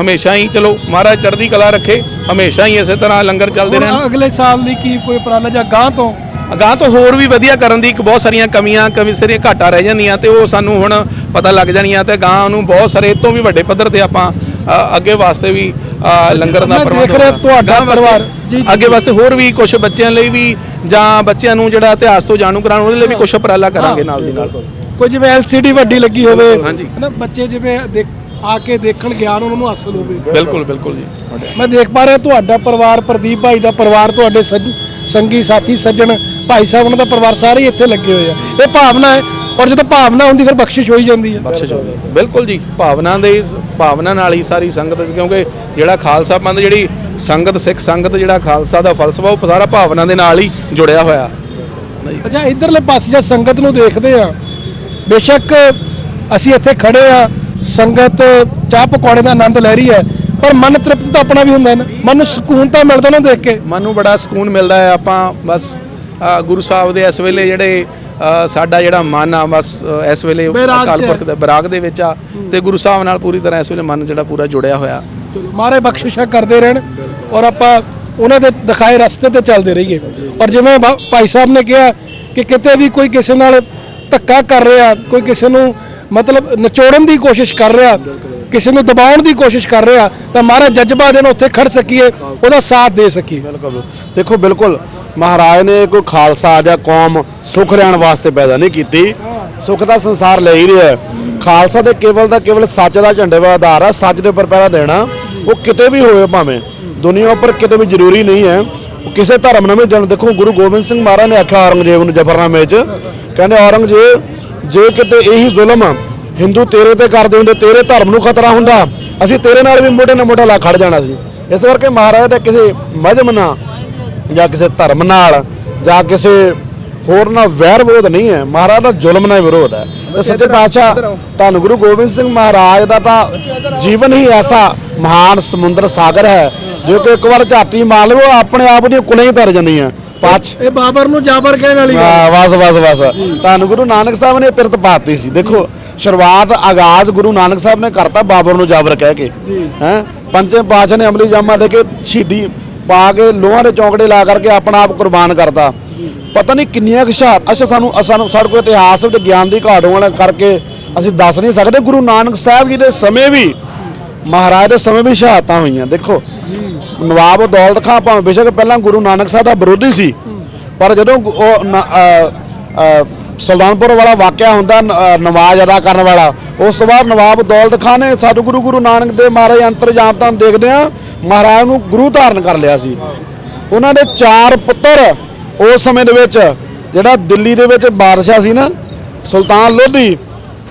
ਹਮੇਸ਼ਾ ਹੀ ਚਲੋ ਮਹਾਰਾਜ ਚੜ੍ਹਦੀ ਕਲਾ ਰੱਖੇ ਹਮੇਸ਼ਾ ਹੀ ਇਸੇ ਤਰ੍ਹਾਂ ਲੰਗਰ ਚੱਲਦੇ ਰਹਿਣ ਹੁਣ ਅਗਲੇ ਸਾਲ ਲਈ ਕੀ ਕੋਈ ਉਪਰਾਲਾ ਜਾਂ ਗਾਂ ਤੋਂ ਅਗਾਂਹ ਤੋਂ ਹੋਰ ਵੀ ਵਧੀਆ ਕਰਨ ਦੀ ਇੱਕ ਬਹੁਤ ਸਾਰੀਆਂ ਕਮੀਆਂ ਕਮੀ ਸਾਰੀਆਂ ਘਾਟਾਂ ਰਹਿ ਜਾਂਦੀਆਂ ਤੇ ਉਹ ਸਾਨੂੰ ਹੁਣ ਪਤਾ ਲੱਗ ਜਾਣੀਆਂ ਤੇ ਗਾਂ ਨੂੰ ਬਹੁਤ ਸਾਰੇ ਤੋਂ ਵੀ ਵੱਡੇ ਪੱਧਰ ਤੇ ਆਪਾਂ ਅੱਗੇ ਵਾਸਤੇ ਵੀ ਲੰਗਰ ਦਾ ਪ੍ਰਬੰਧ ਦੇਖ ਰਿਹਾ। ਤੁਹਾਡਾ ਪਰਿਵਾਰ-। ਅੱਗੇ ਵਾਸਤੇ ਹੋਰ ਵੀ ਕੁਝ ਬੱਚਿਆਂ ਲਈ ਵੀ ਜਾਂ ਬੱਚਿਆਂ ਨੂੰ ਜਿਹੜਾ ਇਤਿਹਾਸ ਤੋਂ ਜਾਣੂ ਕਰਾਉਣ ਉਹਦੇ ਲਈ ਵੀ ਕੁਝ ਉਪਰਾਲਾ ਕਰਾਂਗੇ ਨਾਲ ਦੀ ਨਾਲ ਕੋਈ ਜਿਵੇਂ LCD ਵੱਡੀ ਲੱਗੀ ਹੋਵੇ। ਹਨਾ ਬੱਚੇ ਜਿਵੇਂ ਦੇਖ- ਆ ਕੇ ਦੇਖਣ ਗਿਆਨ ਉਹਨਾਂ ਨੂੰ ਹਾਸਲ ਹੋਵੇ। ਬਿਲਕੁਲ ਬਿਲਕੁਲ ਜੀ। ਮੈਂ ਦੇਖ ਪਾ ਰਿਹਾ ਤੁਹਾਡਾ ਪਰਿਵਾਰ ਪ੍ਰਦੀਪ ਭਾਈ ਦਾ ਪਰਿਵਾਰ ਤੁਹਾਡੇ ਸੰਗੀ ਸਾਥੀ ਸੱਜਣ ਭਾਈ ਸਾਹਿਬ ਉਹਨਾਂ ਦਾ ਪਰਿਵਾਰ ਸਾਰੇ ਇੱਥੇ ਲੱਗੇ ਹੋਏ ਆ। ਇਹ ਭਾਵਨਾ ਹੈ ਔਰ ਜਦੋਂ ਭਾਵਨਾ ਹੁੰਦੀ ਫਿਰ ਬਖਸ਼ਿਸ਼ ਹੋਈ ਜਾਂਦੀ ਹੈ। ਬਖਸ਼ਿਸ਼ ਹੋਵੇ ਬਿਲਕੁਲ ਜੀ ਭਾਵਨਾ ਦੇ ਭਾਵਨਾ ਨਾਲ ਹੀ ਸਾਰੀ ਸੰਗਤ ਕਿਉਂਕਿ ਜਿਹੜਾ ਖਾਲਸਾ ਪੰਥ ਜਿਹੜੀ ਸੰਗਤ ਸਿੱਖ ਸੰਗਤ ਜਿਹੜਾ ਖਾਲਸਾ ਦਾ ਫਲਸਫਾ ਉਹ ਸਾਰਾ ਭਾਵਨਾ ਦੇ ਨਾਲ ਹੀ ਜੁੜਿਆ ਹੋਇਆ। ਅੱਛਾ ਇਧਰਲੇ ਪਾਸੇ ਜਦ ਸੰਗਤ ਨੂੰ ਦੇਖਦੇ ਆ ਬੇਸ਼ੱਕ ਅਸੀਂ ਇੱਥੇ ਖੜੇ ਆ ਸੰਗਤ ਚਾਹ ਪਕੌੜੇ ਦਾ ਆਨੰਦ ਲੈ ਰਹੀ ਹੈ ਪਰ ਮਨ ਤ੍ਰਿਪਤ ਤਾਂ ਆਪਣਾ ਵੀ ਹੁੰਦਾ ਹੈ ਨਾ। ਮਨ ਨੂੰ ਸਕੂਨ ਤਾਂ ਮਿਲਦਾ ਨਾ ਦੇਖ ਕੇ। ਮਨ ਨੂੰ ਬੜਾ ਸਕੂਨ ਮਿਲਦਾ ਹੈ। ਆਪਾਂ ਬਸ ਗੁਰੂ ਸਾਹਿਬ ਦੇ ਇਸ ਵੇਲੇ ਜਿਹੜੇ ਸਾਡਾ ਜਿਹੜਾ ਮਨ ਆ ਬਸ ਇਸ ਵੇਲੇ ਅਕਾਲ। ਪੁਰਖ ਦੇ ਬਰਾਗ ਦੇ ਵਿੱਚ ਆ ਤੇ ਗੁਰੂ ਸਾਹਿਬ ਨਾਲ ਪੂਰੀ ਤਰ੍ਹਾਂ ਇਸ ਵੇਲੇ ਮਨ ਜਿਹੜਾ ਪੂਰਾ ਜੁੜਿਆ ਹੋਇਆ। ਚਲੋ ਮਾਰੇ ਬਖਸ਼ਿਸ਼ਾਂ ਕਰਦੇ ਰਹਿਣ ਔਰ ਆਪਾਂ ਉਹਨਾਂ ਦੇ ਦਿਖਾਏ ਰਸਤੇ ਤੇ ਚੱਲਦੇ ਰਹੀਏ। ਔਰ ਜਿਵੇਂ ਭਾਈ ਸਾਹਿਬ ਨੇ ਕਿਹਾ ਕਿ ਕਿਤੇ ਵੀ ਕੋਈ ਕਿਸੇ ਨਾਲ ਧੱਕਾ ਕਰ ਰਿਹਾ ਕੋਈ ਕਿਸੇ ਨੂੰ ਮਤਲਬ ਨਿਚੋੜਨ ਦੀ ਕੋਸ਼ਿਸ਼ ਕਰ ਰਿਹਾ, ਕਿਸੇ ਨੂੰ ਦਬਾਉਣ ਦੀ ਕੋਸ਼ਿਸ਼ ਕਰ ਰਿਹਾ, ਤਾਂ ਮਹਾਰਾਜ ਜਜ਼ਬਾ ਦੇ ਉੱਥੇ ਖੜ ਸਕੀਏ, ਉਹਦਾ ਸਾਥ ਦੇ ਸਕੀਏ। ਬਿਲਕੁਲ। ਦੇਖੋ, ਬਿਲਕੁਲ, ਮਹਾਰਾਜ ਨੇ ਕੋਈ ਖਾਲਸਾ ਜਾਂ ਕੌਮ ਸੁਖ ਰਹਿਣ ਵਾਸਤੇ ਪੈਦਾ ਨਹੀਂ ਕੀਤੀ। ਸੁਖ ਦਾ ਸੰਸਾਰ ਲੈ ਹੀ ਰਿਹਾ ਖਾਲਸਾ ਦੇ ਕੇਵਲ ਦਾ ਕੇਵਲ ਸੱਚ ਦਾ ਝੰਡੇ ਦਾ ਆਧਾਰ ਹੈ ਸੱਚ ਦੇ ਉੱਪਰ ਪਹਿਰਾ ਦੇਣਾ, ਉਹ ਕਿਤੇ ਵੀ ਹੋਵੇ ਭਾਵੇਂ। ਦੁਨੀਆ ਉੱਪਰ ਕਿਤੇ ਵੀ ਜ਼ਰੂਰੀ ਨਹੀਂ ਹੈ। ਕਿਸੇ ਧਰਮ ਨੂੰ ਵੀ ਜਨ ਦੇਖੋ, ਗੁਰੂ ਗੋਬਿੰਦ ਸਿੰਘ ਮਹਾਰਾਜ ਨੇ ਆਖਿਆ ਔਰੰਗਜ਼ੇਬ ਨੂੰ ਜਫਰਨਾਮੇ 'ਚ, ਕਹਿੰਦੇ ਔਰੰਗਜ਼ੇਬ ਜੇ ਕਿਤੇ ਇਹੀ ਜ਼ੁਲਮ ਹਿੰਦੂ ਤੇਰੇ ਤੇ ਕਰਦੇ ਹੁੰਦੇ ਤੇਰੇ ਧਰਮ ਨੂੰ ਖਤਰਾ ਹੁੰਦਾ ਅਸੀਂ ਤੇਰੇ ਨਾਲ ਵੀ ਮੋਢੇ ਨਾਲ ਮੋਢਾ ਲਾ ਖੜ ਜਾਣਾ ਸੀ। ਇਸ ਕਰਕੇ ਮਹਾਰਾਜ ਦਾ ਕਿਸੇ ਮਜਮ ਨਾਲ ਜਾਂ ਕਿਸੇ ਧਰਮ ਨਾਲ ਜਾਂ ਕਿਸੇ ਹੋਰ ਨਾਲ ਵੈਰ ਵਿਰੋਧ ਨਹੀਂ ਹੈ। ਮਹਾਰਾਜ ਦਾ ਜ਼ੁਲਮ ਨਾਲ ਵਿਰੋਧ ਹੈ। ਤੇ ਸੱਚੇ ਪਾਤਸ਼ਾਹ ਧੰਨ ਗੁਰੂ ਗੋਬਿੰਦ ਸਿੰਘ ਮਹਾਰਾਜ ਦਾ ਤਾਂ ਜੀਵਨ ਹੀ ਐਸਾ ਮਹਾਨ ਸਮੁੰਦਰ ਸਾਗਰ ਹੈ ਜੋ ਕਿ ਇੱਕ ਵਾਰ ਝਾਤੀ ਮਾਰ ਲਵੇ ਆਪਣੇ ਆਪ ਦੀਆਂ ਕੁਲੇ ਹੀ ਤਰ ਜਾਂਦੀਆਂ ਪਾਛ ਇਹ ਬਾਬਰ ਨੂੰ ਜਾਬਰ ਕਹਿਣ ਵਾਲੀ ਗੱਲ। ਹਾਂ ਬਸ ਬਸ ਬਸ। ਗੁਰੂ ਨਾਨਕ ਸਾਹਿਬ ਨੇ ਪਿਰਤ ਪਾਤੀ ਸੀ। ਦੇਖੋ ਸ਼ੁਰੂਆਤ ਆਗਾਜ਼ ਗੁਰੂ ਨਾਨਕ ਸਾਹਿਬ ਨੇ ਕਰਤਾ ਬਾਬਰ ਨੂੰ ਜਾਬਰ ਕਹਿ ਕੇ। ਹੈ? ਪੰਜਵੇਂ ਪਾਤਸ਼ਾਹ ਨੇ ਅਮਲੀ ਜਾਮਾ ਦੇ ਕੇ ਸ਼ਹੀਦੀ ਪਾ ਕੇ ਲੋਹਾਂ ਦੇ ਚੌਂਕੜੇ ਲਾ ਕਰਕੇ ਆਪਣਾ ਆਪ ਕੁਰਬਾਨ ਕਰਤਾ। ਪਤਾ ਨਹੀਂ ਕਿੰਨੀਆਂ ਸ਼ਹਾਦਤ ਅੱਛਾ ਸਾਨੂੰ ਸਾਨੂੰ ਸਾਡੇ ਕੋਲ ਇਤਿਹਾਸ ਤੇ ਗਿਆਨ ਦੀ ਘਾਟ ਹੋਣ ਕਰਕੇ ਅਸੀਂ ਦੱਸ ਨਹੀਂ ਸਕਦੇ। ਗੁਰੂ ਨਾਨਕ ਸਾਹਿਬ ਜੀ ਦੇ ਸਮੇਂ ਵੀ ਮਹਾਰਾਜ ਦੇ ਸਮੇਂ ਵੀ ਸ਼ਹਾਦਤਾਂ ਹੋਈਆਂ। ਦੇਖੋ ਨਵਾਬ ਦੌਲਤ ਖਾਂ ਭਾਵੇਂ ਬੇਸ਼ੱਕ ਪਹਿਲਾਂ ਗੁਰੂ ਨਾਨਕ ਸਾਹਿਬ ਦਾ ਵਿਰੋਧੀ ਸੀ, ਪਰ ਜਦੋਂ ਉਹ ਸੁਲਤਾਨਪੁਰ ਵਾਲਾ ਵਾਕਿਆ ਹੁੰਦਾ, ਨ- ਨਮਾਜ਼ ਅਦਾ ਕਰਨ ਵਾਲਾ, ਉਸ ਤੋਂ ਬਾਅਦ ਨਵਾਬ ਦੌਲਤ ਖਾਂ ਨੇ ਸਤਿਗੁਰੂ ਗੁਰੂ ਨਾਨਕ ਦੇ ਮਹਾਰਾਜ ਅੰਤਰਜਾਮ ਤਾਂ ਦੇਖਦੇ ਆ ਮਹਾਰਾਜ ਨੂੰ ਗੁਰੂ ਧਾਰਨ ਕਰ ਲਿਆ ਸੀ। ਉਹਨਾਂ ਦੇ ਚਾਰ ਪੁੱਤਰ ਉਸ ਸਮੇਂ ਦੇ ਵਿੱਚ, ਜਿਹੜਾ ਦਿੱਲੀ ਦੇ ਵਿੱਚ ਬਾਦਸ਼ਾਹ ਸੀ ਨਾ, ਸੁਲਤਾਨ ਲੋਧੀ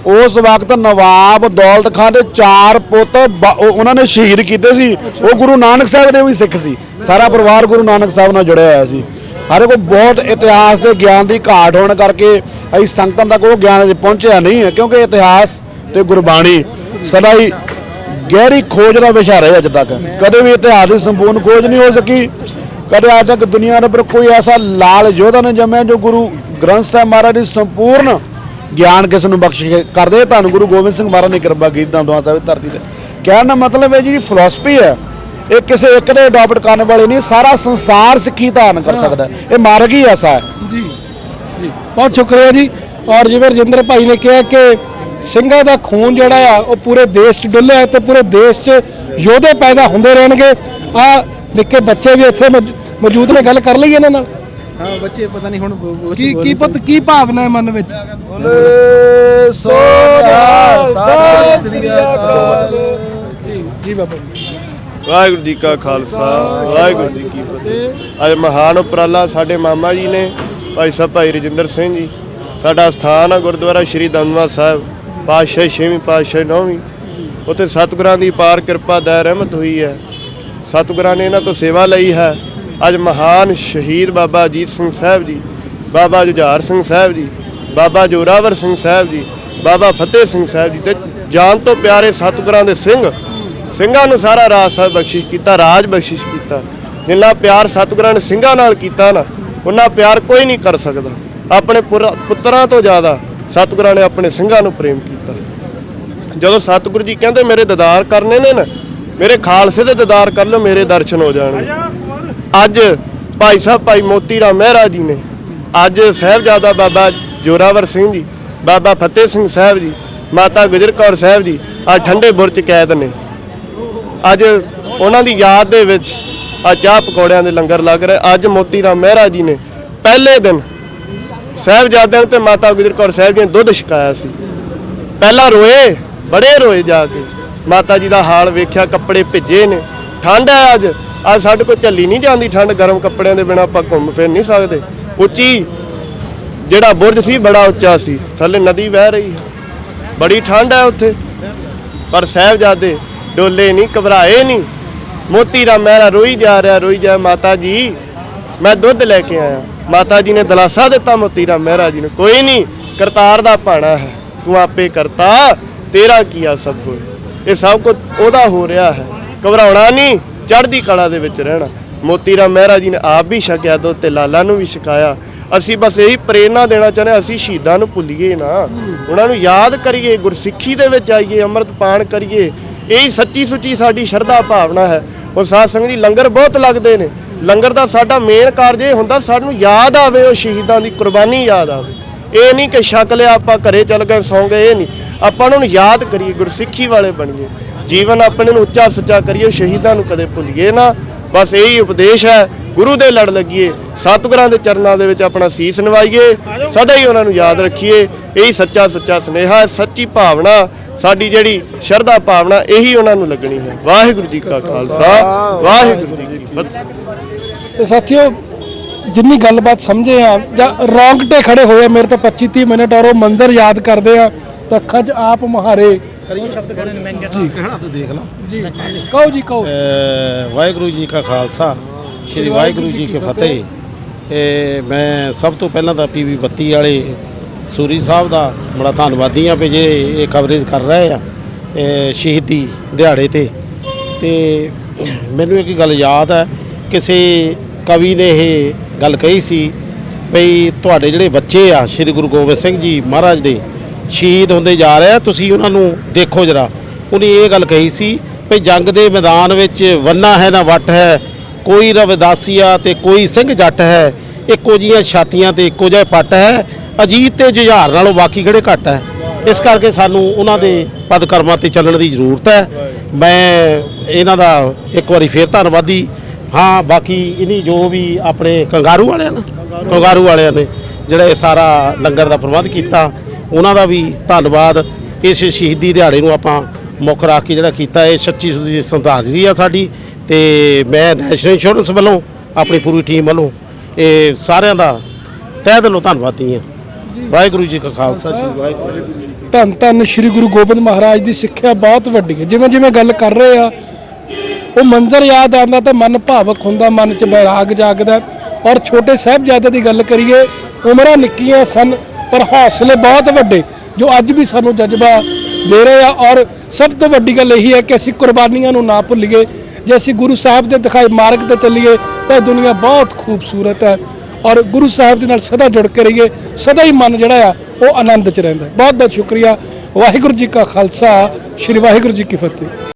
ਉਸ ਵਕਤ ਨਵਾਬ ਦੌਲਤ ਖਾਨ ਦੇ ਚਾਰ ਪੁੱਤ ਉਹਨਾਂ ਨੇ ਸ਼ਹੀਦ ਕੀਤੇ ਸੀ। ਉਹ ਗੁਰੂ ਨਾਨਕ ਸਾਹਿਬ ਦੇ ਵੀ ਸਿੱਖ ਸੀ। ਸਾਰਾ ਪਰਿਵਾਰ ਗੁਰੂ ਨਾਨਕ ਸਾਹਿਬ ਨਾਲ ਜੁੜਿਆ ਹੋਇਆ ਸੀ। ਹਰ ਕੋ ਬਹੁਤ ਇਤਿਹਾਸ ਦੇ ਗਿਆਨ ਦੀ ਘਾਟ ਹੋਣ ਕਰਕੇ ਅਸੀਂ ਸੰਗਤਾਂ ਤੱਕ ਉਹ ਗਿਆਨ ਅਜੇ ਪਹੁੰਚਿਆ ਨਹੀਂ ਹੈ, ਕਿਉਂਕਿ ਇਤਿਹਾਸ ਤੇ ਗੁਰਬਾਣੀ ਸਦਾ ਹੀ ਗਹਿਰੀ ਖੋਜ ਦਾ ਵਿਸ਼ਾ ਰਹੇ ਅੱਜ ਤੱਕ। ਕਦੇ ਵੀ ਇਤਿਹਾਸ ਦੀ ਸੰਪੂਰਨ ਖੋਜ ਨਹੀਂ ਹੋ ਸਕੀ। ਕਦੇ ਅੱਜ ਤੱਕ ਦੁਨੀਆ ਦੇ ਉੱਪਰ ਕੋਈ ਐਸਾ ਲਾਲ ਯੋਧਾ ਨਹੀਂ ਜੰਮਿਆ ਜੋ ਗੁਰੂ ਗ੍ਰੰਥ ਸਾਹਿਬ ਮਹਾਰਾਜ ਦੀ ਸੰਪੂਰਨ ਗਿਆਨ ਕਿਸ ਨੂੰ ਬਖਸ਼ ਕੇ ਕਰਦੇ, ਤੁਹਾਨੂੰ ਗੁਰੂ ਗੋਬਿੰਦ ਸਿੰਘ ਮਹਾਰਾਜ ਨੇ ਕਿਰਪਾ ਕੀਤੀ ਦਮਦਮਾ ਸਾਹਿਬ ਦੀ ਧਰਤੀ ਤੇ। ਕਹਿਣ ਦਾ ਮਤਲਬ ਹੈ ਜਿਹੜੀ ਫਿਲਾਸਫੀ ਹੈ, ਇਹ ਕਿਸੇ ਇੱਕ ਦੇ ਅਡਾਪਟ ਕਰਨ ਵਾਲੀ ਨਹੀਂ, ਸਾਰਾ ਸੰਸਾਰ ਸਿੱਖੀ ਧਾਰਨ ਕਰ ਸਕਦਾ ਇਹ ਮਾਰਗ ਹੀ ਐਸਾ ਹੈ। ਜੀ ਜੀ। ਬਹੁਤ ਸ਼ੁਕਰੀਆ ਜੀ। ਔਰ ਜਿਵੇਂ ਰਜਿੰਦਰ ਭਾਈ ਨੇ ਕਿਹਾ ਕਿ ਸਿੰਘਾਂ ਦਾ ਖੂਨ ਜਿਹੜਾ ਆ, ਉਹ ਪੂਰੇ ਦੇਸ਼ 'ਚ ਡੁੱਲਿਆ ਹੈ ਤੇ ਪੂਰੇ ਦੇਸ਼ 'ਚ ਯੋਧੇ ਪੈਦਾ ਹੁੰਦੇ ਰਹਿਣਗੇ। ਆ ਨਿੱਕੇ ਬੱਚੇ ਵੀ ਇੱਥੇ ਮੌਜੂਦ ਨੇ, ਗੱਲ ਕਰ ਲਈ ਇਹਨਾਂ ਨਾਲ। ਹਾਂ ਬੱਚੇ ਪਤਾ ਨਹੀਂ ਹੁਣ ਕੀ ਕੀ ਪੁੱਤ ਕੀ ਭਾਵਨਾ ਹੈ ਮਨ ਵਿੱਚ? ਬੋਲੇ ਸਤਿ ਸ੍ਰੀ ਅਕਾਲ। ਜੀ ਜੀ ਬਾਬਾ ਜੀ। ਵਾਹਿਗੁਰੂ ਜੀ ਕਾ ਖਾਲਸਾ ਵਾਹਿਗੁਰੂ ਜੀ ਕੀ ਫਤਿਹ। ਅੱਜ ਮਹਾਨ ਉਪਰਾਲਾ ਸਾਡੇ ਮਾਮਾ ਜੀ ਨੇ ਭਾਈ ਸਾਹਿਬ ਭਾਈ ਰਜਿੰਦਰ ਸਿੰਘ ਜੀ। ਸਾਡਾ ਸਥਾਨ ਆ ਗੁਰਦੁਆਰਾ ਸ਼੍ਰੀ ਦਮਦਮਾ ਸਾਹਿਬ ਪਾਤਸ਼ਾਹ ਛੇਵੀਂ ਪਾਤਸ਼ਾਹ ਨੌਵੀਂ। ਉੱਥੇ ਸਤਿਗੁਰਾਂ ਦੀ ਪਾਰ ਕਿਰਪਾ ਦਇਆ ਰਹਿਮਤ ਹੋਈ ਹੈ। ਸਤਿਗੁਰਾਂ ਨੇ ਇਹਨਾਂ ਤੋਂ ਸੇਵਾ ਲਈ ਹੈ। ਅੱਜ ਮਹਾਨ ਸ਼ਹੀਦ ਬਾਬਾ ਅਜੀਤ ਸਿੰਘ ਸਾਹਿਬ ਜੀ, ਬਾਬਾ ਜੁਝਾਰ ਸਿੰਘ ਸਾਹਿਬ ਜੀ, ਬਾਬਾ ਜੋਰਾਵਰ ਸਿੰਘ ਸਾਹਿਬ ਜੀ, ਬਾਬਾ ਫਤਿਹ ਸਿੰਘ ਸਾਹਿਬ ਜੀ ਤੇ ਜਾਨ ਤੋਂ ਪਿਆਰੇ ਸਤਿਗੁਰਾਂ ਦੇ ਸਿੰਘ, ਸਿੰਘਾਂ ਨੂੰ ਸਾਰਾ ਰਾਜ ਸਾਹਿਬ ਬਖਸ਼ਿਸ਼ ਕੀਤਾ, ਰਾਜ ਬਖਸ਼ਿਸ਼ ਕੀਤਾ। ਜਿੰਨਾ ਪਿਆਰ ਸਤਿਗੁਰਾਂ ਨੇ ਸਿੰਘਾਂ ਨਾਲ ਕੀਤਾ ਨਾ ਉਹਨਾਂ ਪਿਆਰ ਕੋਈ ਨਹੀਂ ਕਰ ਸਕਦਾ। ਆਪਣੇ ਪੁਰ- ਪੁੱਤਰਾਂ ਤੋਂ ਜ਼ਿਆਦਾ ਸਤਿਗੁਰਾਂ ਨੇ ਆਪਣੇ ਸਿੰਘਾਂ ਨੂੰ ਪ੍ਰੇਮ ਕੀਤਾ। ਜਦੋਂ ਸਤਿਗੁਰੂ ਜੀ ਕਹਿੰਦੇ, ਮੇਰੇ ਦੀਦਾਰ ਕਰਨੇ ਨੇ ਨਾ, ਮੇਰੇ ਖਾਲਸੇ ਦੇ ਦੀਦਾਰ ਕਰ ਲਓ, ਮੇਰੇ ਦਰਸ਼ਨ ਹੋ ਜਾਣਗੇ। ਅੱਜ ਭਾਈ ਸਾਹਿਬ, ਭਾਈ ਮੋਤੀ ਰਾਮ ਮਹਿਰਾ ਜੀ ਨੇ, ਅੱਜ ਸਾਹਿਬਜ਼ਾਦਾ ਬਾਬਾ ਜੋਰਾਵਰ ਸਿੰਘ ਜੀ, ਬਾਬਾ ਫਤਿਹ ਸਿੰਘ ਸਾਹਿਬ ਜੀ, ਮਾਤਾ ਗੁਜਰ ਕੌਰ ਸਾਹਿਬ ਜੀ ਆ ਠੰਡੇ ਬੁਰਜ ਕੈਦ ਨੇ। ਅੱਜ ਉਹਨਾਂ ਦੀ ਯਾਦ ਦੇ ਵਿੱਚ ਆ ਚਾਹ ਪਕੌੜਿਆਂ ਦੇ ਲੰਗਰ ਲੱਗ ਰਿਹਾ। ਅੱਜ ਮੋਤੀ ਰਾਮ ਮਹਿਰਾ ਜੀ ਨੇ ਪਹਿਲੇ ਦਿਨ ਸਾਹਿਬਜ਼ਾਦਿਆਂ ਤੇ ਮਾਤਾ ਗੁਜਰ ਕੌਰ ਸਾਹਿਬ ਜੀ ਨੇ ਦੁੱਧ ਛਕਾਇਆ ਸੀ। ਪਹਿਲਾਂ ਰੋਏ, ਬੜੇ ਰੋਏ ਜਾ ਕੇ। ਮਾਤਾ ਜੀ ਦਾ ਹਾਲ ਵੇਖਿਆ, ਕੱਪੜੇ ਭਿੱਜੇ ਨੇ। ਠੰਡ ਹੈ ਅੱਜ। ਅੱਜ ਸਾਡੇ ਕੋਲ ਝੱਲੀ ਨਹੀਂ ਜਾਂਦੀ ਠੰਡ, ਗਰਮ ਕੱਪੜਿਆਂ ਦੇ ਬਿਨਾ ਆਪਾਂ ਘੁੰਮ ਫਿਰ ਨਹੀਂ ਸਕਦੇ। ਉੱਚੀ ਜਿਹੜਾ ਬੁਰਜ ਸੀ, ਬੜਾ ਉੱਚਾ ਸੀ। ਥੱਲੇ ਨਦੀ ਵਹਿ ਰਹੀ ਹੈ। ਬੜੀ ਠੰਡ ਹੈ ਉੱਥੇ। ਪਰ ਸਾਹਿਬਜ਼ਾਦੇ ਡੋਲੇ ਨਹੀਂ, ਘਬਰਾਏ ਨਹੀਂ। ਮੋਤੀ ਰਾਮ ਮਹਿਰਾ ਰੋਈ ਜਾ ਰਿਹਾ, ਰੋਈ ਜਾ ਮਾਤਾ ਜੀ, ਮੈਂ ਦੁੱਧ ਲੈ ਕੇ ਆਇਆ। ਮਾਤਾ ਜੀ ਨੇ ਦਲਾਸਾ ਦਿੱਤਾ ਮੋਤੀ ਰਾਮ ਮਹਿਰਾ ਜੀ ਨੂੰ। ਕੋਈ ਨਹੀਂ, ਕਰਤਾਰ ਦਾ ਭਾਣਾ ਹੈ। ਤੂੰ ਆਪੇ ਕਰਤਾ, ਤੇਰਾ ਕੀਆ ਸਭ ਹੋਏ ਇਹ ਸਭ ਕੁਝ ਉਹਦਾ ਹੋ ਰਿਹਾ ਹੈ। ਘਬਰਾਉਣਾ ਨਹੀਂ। ਚੜ੍ਹਦੀ ਕਲਾ ਦੇ ਵਿੱਚ ਰਹਿਣਾ। ਮੋਤੀ ਰਾਮ ਮਹਿਰਾ ਜੀ ਨੇ ਆਪ ਵੀ ਛਕਿਆ ਦੁੱਧ ਤੇ ਲਾਲਾ ਨੂੰ ਵੀ ਛਕਾਇਆ। ਅਸੀਂ ਬਸ ਇਹੀ ਪ੍ਰੇਰਣਾ ਦੇਣਾ ਚਾਹੁੰਦੇ ਹਾਂ, ਅਸੀਂ ਸ਼ਹੀਦਾਂ ਨੂੰ ਭੁੱਲੀਏ ਨਾ। ਉਹਨਾਂ ਨੂੰ ਯਾਦ ਕਰੀਏ ਗੁਰਸਿੱਖੀ ਦੇ ਵਿੱਚ ਆਈਏ ਅੰਮ੍ਰਿਤ ਪਾਣ ਕਰੀਏ। ਇਹੀ ਸੱਚੀ ਸੁੱਚੀ ਸਾਡੀ ਸ਼ਰਧਾ ਭਾਵਨਾ ਹੈ। ਉਹ ਸਾਧ ਸੰਗਤ ਜੀ ਲੰਗਰ ਬਹੁਤ ਲੱਗਦੇ ਨੇ। ਲੰਗਰ ਦਾ ਸਾਡਾ ਮੇਨ ਕਾਰਜ ਇਹ ਹੁੰਦਾ ਸਾਨੂੰ ਯਾਦ ਆਵੇ ਉਹ ਸ਼ਹੀਦਾਂ ਦੀ ਕੁਰਬਾਨੀ ਯਾਦ ਆਵੇ। ਇਹ ਨਹੀਂ ਕਿ ਛਕ ਲਿਆ ਆਪਾਂ ਘਰੇ ਚੱਲ ਗਏ ਸੌਂ ਗਏ ਇਹ ਨਹੀਂ। ਆਪਾਂ ਉਹਨਾਂ ਨੂੰ ਯਾਦ ਕਰੀਏ ਗੁਰਸਿੱਖੀ ਵਾਲੇ ਬਣੀਏ। ਜੀਵਨ ਆਪਣੇ ਨੂੰ ਉੱਚਾ ਸੁੱਚਾ ਕਰੀਏ, ਸ਼ਹੀਦਾਂ ਨੂੰ ਕਦੇ ਭੁੱਲੀਏ ਨਾ। ਬਸ ਇਹੀ ਉਪਦੇਸ਼ ਹੈ, ਗੁਰੂ ਦੇ ਲੜ ਲੱਗੀਏ, ਸਤਿਗੁਰਾਂ ਦੇ ਚਰਨਾਂ ਦੇ ਵਿੱਚ ਆਪਣਾ ਸੀਸ ਨਵਾਈਏ, ਸਦਾ ਹੀ ਉਹਨਾਂ ਨੂੰ ਯਾਦ ਰੱਖੀਏ। ਇਹੀ ਸੱਚਾ ਸੁੱਚਾ ਸਨੇਹਾ ਸੱਚੀ ਭਾਵਨਾ, ਸਾਡੀ ਜਿਹੜੀ ਸ਼ਰਧਾ ਭਾਵਨਾ, ਇਹੀ ਉਹਨਾਂ ਨੂੰ ਲੱਗਣੀ ਹੈ। ਵਾਹਿਗੁਰੂ ਜੀ ਕਾ ਖਾਲਸਾ, ਵਾਹਿਗੁਰੂ ਜੀ ਕੀ ਫਤਿਹ। ਸਾਥੀਓ, ਜਿੰਨੀ ਗੱਲਬਾਤ ਸਮਝੇ ਆ, ਜਾਂ ਰੌਂਗਟੇ ਖੜੇ ਹੋਏ ਆ, ਮੇਰੇ ਤਾਂ 25 30 ਮਿੰਟ ਔਰ ਉਹ ਮੰਜ਼ਰ ਯਾਦ ਕਰਦੇ ਆ, ਤਾਂ ਅੱਖਾਂ 'ਚ ਆਪ ਮੁਹਾਰੇ ਕਹਿਣਾ ਤਾਂ ਦੇਖ ਲਾ ਜੀ ਕਹੋ ਜੀ ਕਹੋ। ਵਾਹਿਗੁਰੂ ਜੀ ਕਾ ਖਾਲਸਾ ਸ੍ਰੀ ਵਾਹਿਗੁਰੂ ਜੀ ਕੀ ਫਤਿਹ। ਇਹ ਮੈਂ ਸਭ ਤੋਂ ਪਹਿਲਾਂ ਤਾਂ ਪੀਵੀ 32 ਵਾਲੇ ਸੂਰੀ ਸਾਹਿਬ ਦਾ ਬੜਾ ਧੰਨਵਾਦੀ ਆ ਵੀ ਜੇ ਇਹ ਕਵਰੇਜ ਕਰ ਰਹੇ ਆ ਇਹ ਸ਼ਹੀਦੀ ਦਿਹਾੜੇ ਤੇ। ਤੇ ਮੈਨੂੰ ਇੱਕ ਗੱਲ ਯਾਦ ਹੈ ਕਿਸੇ ਕਵੀ ਨੇ ਇਹ ਗੱਲ ਕਹੀ ਸੀ ਵੀ ਤੁਹਾਡੇ ਜਿਹੜੇ ਬੱਚੇ ਆ ਸ੍ਰੀ ਗੁਰੂ ਗੋਬਿੰਦ ਸਿੰਘ ਜੀ ਮਹਾਰਾਜ ਦੇ ਸ਼ਹੀਦ ਹੁੰਦੇ ਜਾ ਰਹੇ ਆ, ਤੁਸੀਂ ਉਹਨਾਂ ਨੂੰ ਦੇਖੋ ਜਰਾ। ਉਹਨੇ ਇਹ ਗੱਲ ਕਹੀ ਸੀ ਵੀ ਜੰਗ ਦੇ ਮੈਦਾਨ ਵਿੱਚ ਵੰਨਾ ਹੈ ਨਾ ਵੱਟ ਹੈ, ਕੋਈ ਰਵਿਦਾਸੀਆ ਤੇ ਕੋਈ ਸਿੰਘ ਜੱਟ ਹੈ, ਇੱਕੋ ਜੀਆਂ ਛਾਤੀਆਂ ਤੇ ਇੱਕੋ ਜਿਹਾ ਪੱਟ ਹੈ, ਅਜੀਤ ਤੇ ਜੁਝਾਰ ਨਾਲੋਂ ਬਾਕੀ ਕਿਹੜੇ ਘੱਟ ਹੈ? ਇਸ ਕਰਕੇ ਸਾਨੂੰ ਉਹਨਾਂ ਦੇ ਪਦਕਰਮਾਂ ਤੇ ਚੱਲਣ ਦੀ ਜ਼ਰੂਰਤ ਹੈ। ਮੈਂ ਇਹਨਾਂ ਦਾ ਇੱਕ ਵਾਰੀ ਫੇਰ ਧੰਨਵਾਦੀ। ਹਾਂ, ਬਾਕੀ ਇਨੀ ਜੋ ਵੀ ਆਪਣੇ ਕੰਗਾਰੂ ਵਾਲਿਆਂ ਨੇ, ਕੰਗਾਰੂ ਵਾਲਿਆਂ ਨੇ ਜਿਹੜਾ ਇਹ ਸਾਰਾ ਲੰਗਰ ਦਾ ਪ੍ਰਬੰਧ ਕੀਤਾ ਉਹਨਾਂ ਦਾ ਵੀ ਧੰਨਵਾਦ। ਇਸ ਸ਼ਹੀਦੀ ਦਿਹਾੜੇ ਨੂੰ ਆਪਾਂ ਮੁੱਖ ਰੱਖ ਕੇ ਜਿਹੜਾ ਕੀਤਾ ਇਹ ਸੱਚੀ ਸੁੱਚੀ ਸੰਤਾਜਰੀ ਆ ਸਾਡੀ ਤੇ ਮੈਂ ਨੈਸ਼ਨਲ ਇੰਸ਼ੋਰੈਂਸ ਵੱਲੋਂ ਆਪਣੀ ਪੂਰੀ ਟੀਮ ਵੱਲੋਂ ਇਹ ਸਾਰਿਆਂ ਦਾ ਤਹਿ ਦਿਲੋਂ ਧੰਨਵਾਦੀ ਹਾਂ। ਵਾਹਿਗੁਰੂ ਜੀ ਕਾ ਖਾਲਸਾ ਜੀ ਵਾਹਿਗੁਰੂ ਜੀ ਧੰਨ ਧੰਨ ਸ੍ਰੀ ਗੁਰੂ ਗੋਬਿੰਦ ਮਹਾਰਾਜ ਦੀ ਸਿੱਖਿਆ ਬਹੁਤ ਵੱਡੀ ਹੈ। ਜਿਵੇਂ ਜਿਵੇਂ ਗੱਲ ਕਰ ਰਹੇ ਆ, ਉਹ ਮੰਜ਼ਰ ਯਾਦ ਆਉਂਦਾ ਤਾਂ ਮਨ ਭਾਵਕ ਹੁੰਦਾ, ਮਨ 'ਚ ਬੈਰਾਗ ਜਾਗਦਾ ਔਰ ਛੋਟੇ ਸਾਹਿਬਜ਼ਾਦੇ ਦੀ ਗੱਲ ਕਰੀਏ, ਉਮਰਾਂ ਨਿੱਕੀਆਂ ਸਨ। ਪਰ ਹੌਸਲੇ ਬਹੁਤ ਵੱਡੇ ਜੋ ਅੱਜ ਵੀ ਸਾਨੂੰ ਜਜ਼ਬਾ ਦੇ ਰਹੇ ਆ ਔਰ ਸਭ ਤੋਂ ਵੱਡੀ ਗੱਲ ਇਹੀ ਹੈ ਕਿ ਅਸੀਂ ਕੁਰਬਾਨੀਆਂ ਨੂੰ ਨਾ ਭੁੱਲੀਏ, ਜੇ ਅਸੀਂ ਗੁਰੂ ਸਾਹਿਬ ਦੇ ਦਿਖਾਏ ਮਾਰਗ ਤੇ ਚੱਲੀਏ, ਤਾਂ ਦੁਨੀਆ ਬਹੁਤ ਖੂਬਸੂਰਤ ਹੈ ਔਰ ਗੁਰੂ ਸਾਹਿਬ ਦੇ ਨਾਲ ਸਦਾ ਜੁੜ ਕੇ ਰਹੀਏ, ਸਦਾ ਹੀ ਮਨ ਜਿਹੜਾ ਆ, ਉਹ ਆਨੰਦ ਚ ਰਹਿੰਦਾ ਬਹੁਤ ਬਹੁਤ ਸ਼ੁਕਰੀਆ। ਵਾਹਿਗੁਰੂ ਜੀ ਕਾ ਖਾਲਸਾ, ਸ੍ਰੀ ਵਾਹਿਗੁਰੂ ਜੀ ਕੀ ਫਤਿਹ।